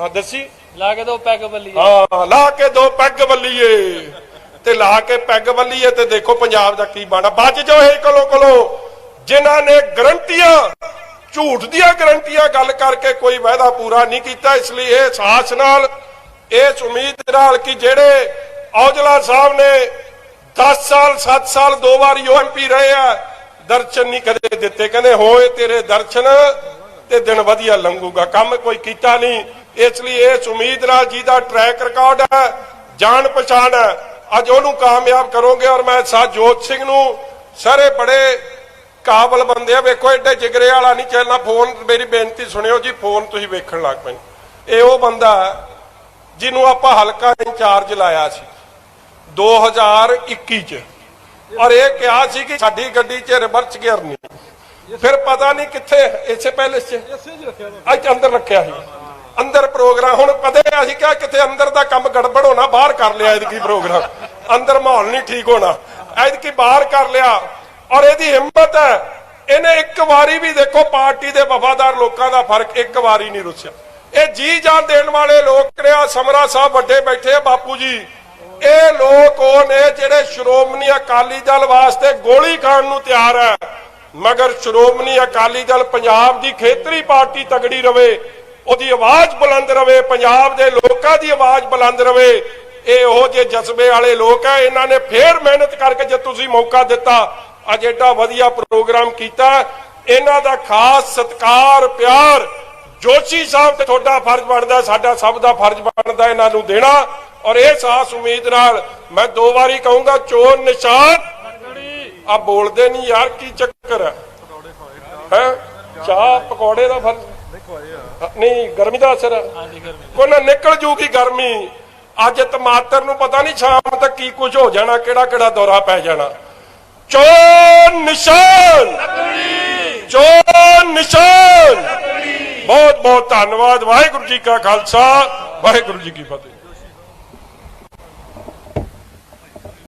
ਹਾਂ, ਦੱਸੀ। ਲਾ ਕੇ ਦੋ ਪੈਗ ਬੱਲੀ ਹਾਂ, ਲਾ ਕੇ ਦੋ ਪੈਗ ਬੱਲੀਏ ਤੇ ਲਾ ਕੇ ਪੈਗ ਬੱਲੀਏ ਤੇ ਦੇਖੋ ਪੰਜਾਬ ਦਾ ਕੀ ਬਣਾ। ਬਚ ਜਾਓ ਇਹ ਕੋਲੋਂ ਕੋਲੋਂ। ਜਿਨ੍ਹਾਂ ਨੇ ਗਰੰਟੀਆਂ, ਝੂਠ ਦੀਆਂ ਗਰੰਟੀਆਂ ਗੱਲ ਕਰਕੇ ਕੋਈ ਵਾਅਦਾ ਪੂਰਾ ਨਹੀਂ ਕੀਤਾ, ਇਸ ਲਈ ਇਹ ਸਾਹਸ ਨਾਲ, ਇਸ ਉਮੀਦ ਨਾਲ ਕਿ ਜਿਹੜੇ ਔਜਲਾ ਸਾਹਿਬ ਨੇ 10 ਸਾਲ 7 ਸਾਲ ਦੋ ਵਾਰ ਯੂਐਮਪੀ ਰਹੇ ਆ, ਦਰਸ਼ਨ ਨਹੀਂ ਕਦੇ ਦਿੱਤੇ। ਕਹਿੰਦੇ, ਹੋਏ ਤੇਰੇ ਦਰਸ਼ਨ ਤੇ ਦਿਨ ਵਧੀਆ ਲੰਘੂਗਾ। ਕੰਮ ਕੋਈ ਕੀਤਾ ਨਹੀਂ। ਇਸ ਲਈ ਇਸ ਉਮੀਦ ਨਾਲ ਜਿਹਦਾ ਟਰੈਕ ਰਿਕਾਰਡ ਹੈ, ਜਾਣ ਪਛਾਣ ਹੈ। ਅੱਜ ਉਹਨੂੰ ਕਾਮਯਾਬ ਕਰੋਗੇ ਔਰ ਮੈਂ ਸਾਹ ਸਿੰਘ ਨੂੰ ਸਾਰੇ ਬੜੇ ਕਾਬਲ ਬੰਦੇ ਆ। ਵੇਖੋ ਐਡੇ ਜਿਗਰੇ ਵਾਲਾ ਨਹੀਂ ਚੱਲਣਾ। ਫੋਨ, ਮੇਰੀ ਬੇਨਤੀ ਸੁਣਿਓ ਜੀ, ਫੋਨ ਤੁਸੀਂ ਵੇਖਣ ਲੱਗ ਪਏ। ਇਹ ਉਹ ਬੰਦਾ ਜਿਹਨੂੰ ਆਪਾਂ ਹਲਕਾ ਇੰਚਾਰਜ ਲਾਇਆ ਸੀ 2021 ਚ। ਔਰ ਇਹ ਕਿਹਾ ਸੀ ਕਿ ਸਾਡੀ ਗੱਡੀ 'ਚ ਰਿਵਰਸ ਗੇਅਰ ਨਹੀਂ। ਫਿਰ ਪਤਾ ਨਹੀਂ ਕਿੱਥੇ ਇਸੇ ਪੈਲੇਸ 'ਚ। ਅੱਜ ਅੰਦਰ ਰੱਖਿਆ ਸੀ। ਅੰਦਰ ਪ੍ਰੋਗਰਾਮ ਹੁਣ ਪਤਾ ਹੈ ਅਸੀਂ ਕਿਹਾ ਕਿਤੇ ਅੰਦਰ ਦਾ ਕੰਮ ਗੜਬੜ ਹੋਣਾ ਬਾਹਰ ਕਰ ਲਿਆ ਇਹਦੀ ਪ੍ਰੋਗਰਾਮ। ਅੰਦਰ ਮਾਹੌਲ ਨਹੀਂ ਠੀਕ ਹੋਣਾ। ਐਤਕੀ ਬਾਹਰ ਕਰ ਲਿਆ। ਔਰ ਇਹਦੀ ਹਿੰਮਤ ਹੈ ਇਹਨੇ ਇੱਕ ਵਾਰੀ ਵੀ ਦੇਖੋ ਪਾਰਟੀ ਦੇ ਵਫਾਦਾਰ ਲੋਕਾਂ ਦਾ ਫ਼ਰਕ ਇੱਕ ਵਾਰੀ ਨਹੀਂ ਰੁੱਸਿਆ। ਇਹ ਜੀ ਜਾਨ ਦੇਣ ਵਾਲੇ ਲੋਕ ਨੇ ਆ ਸਮਰਾ ਸਾਹਿਬ ਵੱਡੇ ਬੈਠੇ ਆ ਬਾਪੂ ਜੀ ਇਹ ਲੋਕ ਉਹ ਨੇ ਜਿਹੜੇ ਸ਼੍ਰੋਮਣੀ ਅਕਾਲੀ ਦਲ ਵਾਸਤੇ ਗੋਲੀ ਖਾਣ ਨੂੰ ਤਿਆਰ ਹੈ। ਮਗਰ ਸ਼੍ਰੋਮਣੀ ਅਕਾਲੀ ਦਲ ਪੰਜਾਬ ਦੀ ਖੇਤਰੀ ਪਾਰਟੀ ਤਗੜੀ ਰਵੇ, ਉਹਦੀ ਆਵਾਜ਼ ਬੁਲੰਦ ਰਵੇ, ਪੰਜਾਬ ਦੇ ਲੋਕਾਂ ਦੀ ਆਵਾਜ਼ ਬੁਲੰਦ ਰਵੇ, ਇਹ ਉਹ ਜੇ ਜਜ਼ਬੇ ਵਾਲੇ ਲੋਕ ਹੈ ਇਹਨਾਂ ਨੇ ਫੇਰ ਮਿਹਨਤ ਕਰਕੇ ਜੇ ਤੁਸੀਂ ਮੌਕਾ ਦਿੱਤਾ, ਅੱਜ ਏਡਾ ਵਧੀਆ ਪ੍ਰੋਗਰਾਮ ਕੀਤਾ, ਇਹਨਾਂ ਦਾ ਖਾਸ ਸਤਿਕਾਰ, ਪਿਆਰ, ਜੋਸ਼ੀ ਸਾਹਿਬ ਤੇ ਤੁਹਾਡਾ ਫਰਜ਼ ਬਣਦਾ, ਸਾਡਾ ਸਭ ਦਾ ਫਰਜ਼ ਬਣਦਾ ਇਹਨਾਂ ਨੂੰ ਦੇਣਾ, ਔਰ ਇਹ ਸਾਸ ਉਮੀਦ ਨਾਲ ਮੈਂ ਦੋ ਵਾਰੀ ਕਹੂੰਗਾ, ਚੋਣ ਨਿਸ਼ਾਨ ਆ ਬੋਲਦੇ ਨਹੀਂ ਯਾਰ ਕੀ ਚੱਕਰ ਹੈ? ਹੈ? ਚਾਹ ਪਕੌੜੇ ਦਾ ਫਰਜ਼? ਨਹੀਂ ਗਰਮੀ ਦਾ ਅਸਰ ਕੋਈ ਨਾ ਨਿਕਲ ਜੂਗੀ ਗਰਮੀ? ਅੱਜ ਟਮਾਟਰ ਨੂੰ ਪਤਾ ਨਹੀਂ ਸ਼ਾਮ ਤੱਕ ਕੀ ਕੁਝ ਹੋ ਜਾਣਾ ਕਿਹੜਾ ਕਿਹੜਾ ਦੌਰਾ ਪੈ ਜਾਣਾ। ਚੋਣ ਨਿਸ਼ਾਨ! ਚੋਣ ਨਿਸ਼ਾਨ! ਬਹੁਤ ਬਹੁਤ ਧੰਨਵਾਦ। ਵਾਹਿਗੁਰੂ ਜੀ ਕਾ ਖਾਲਸਾ ਵਾਹਿਗੁਰੂ ਜੀ ਕੀ ਫਤਿਹ।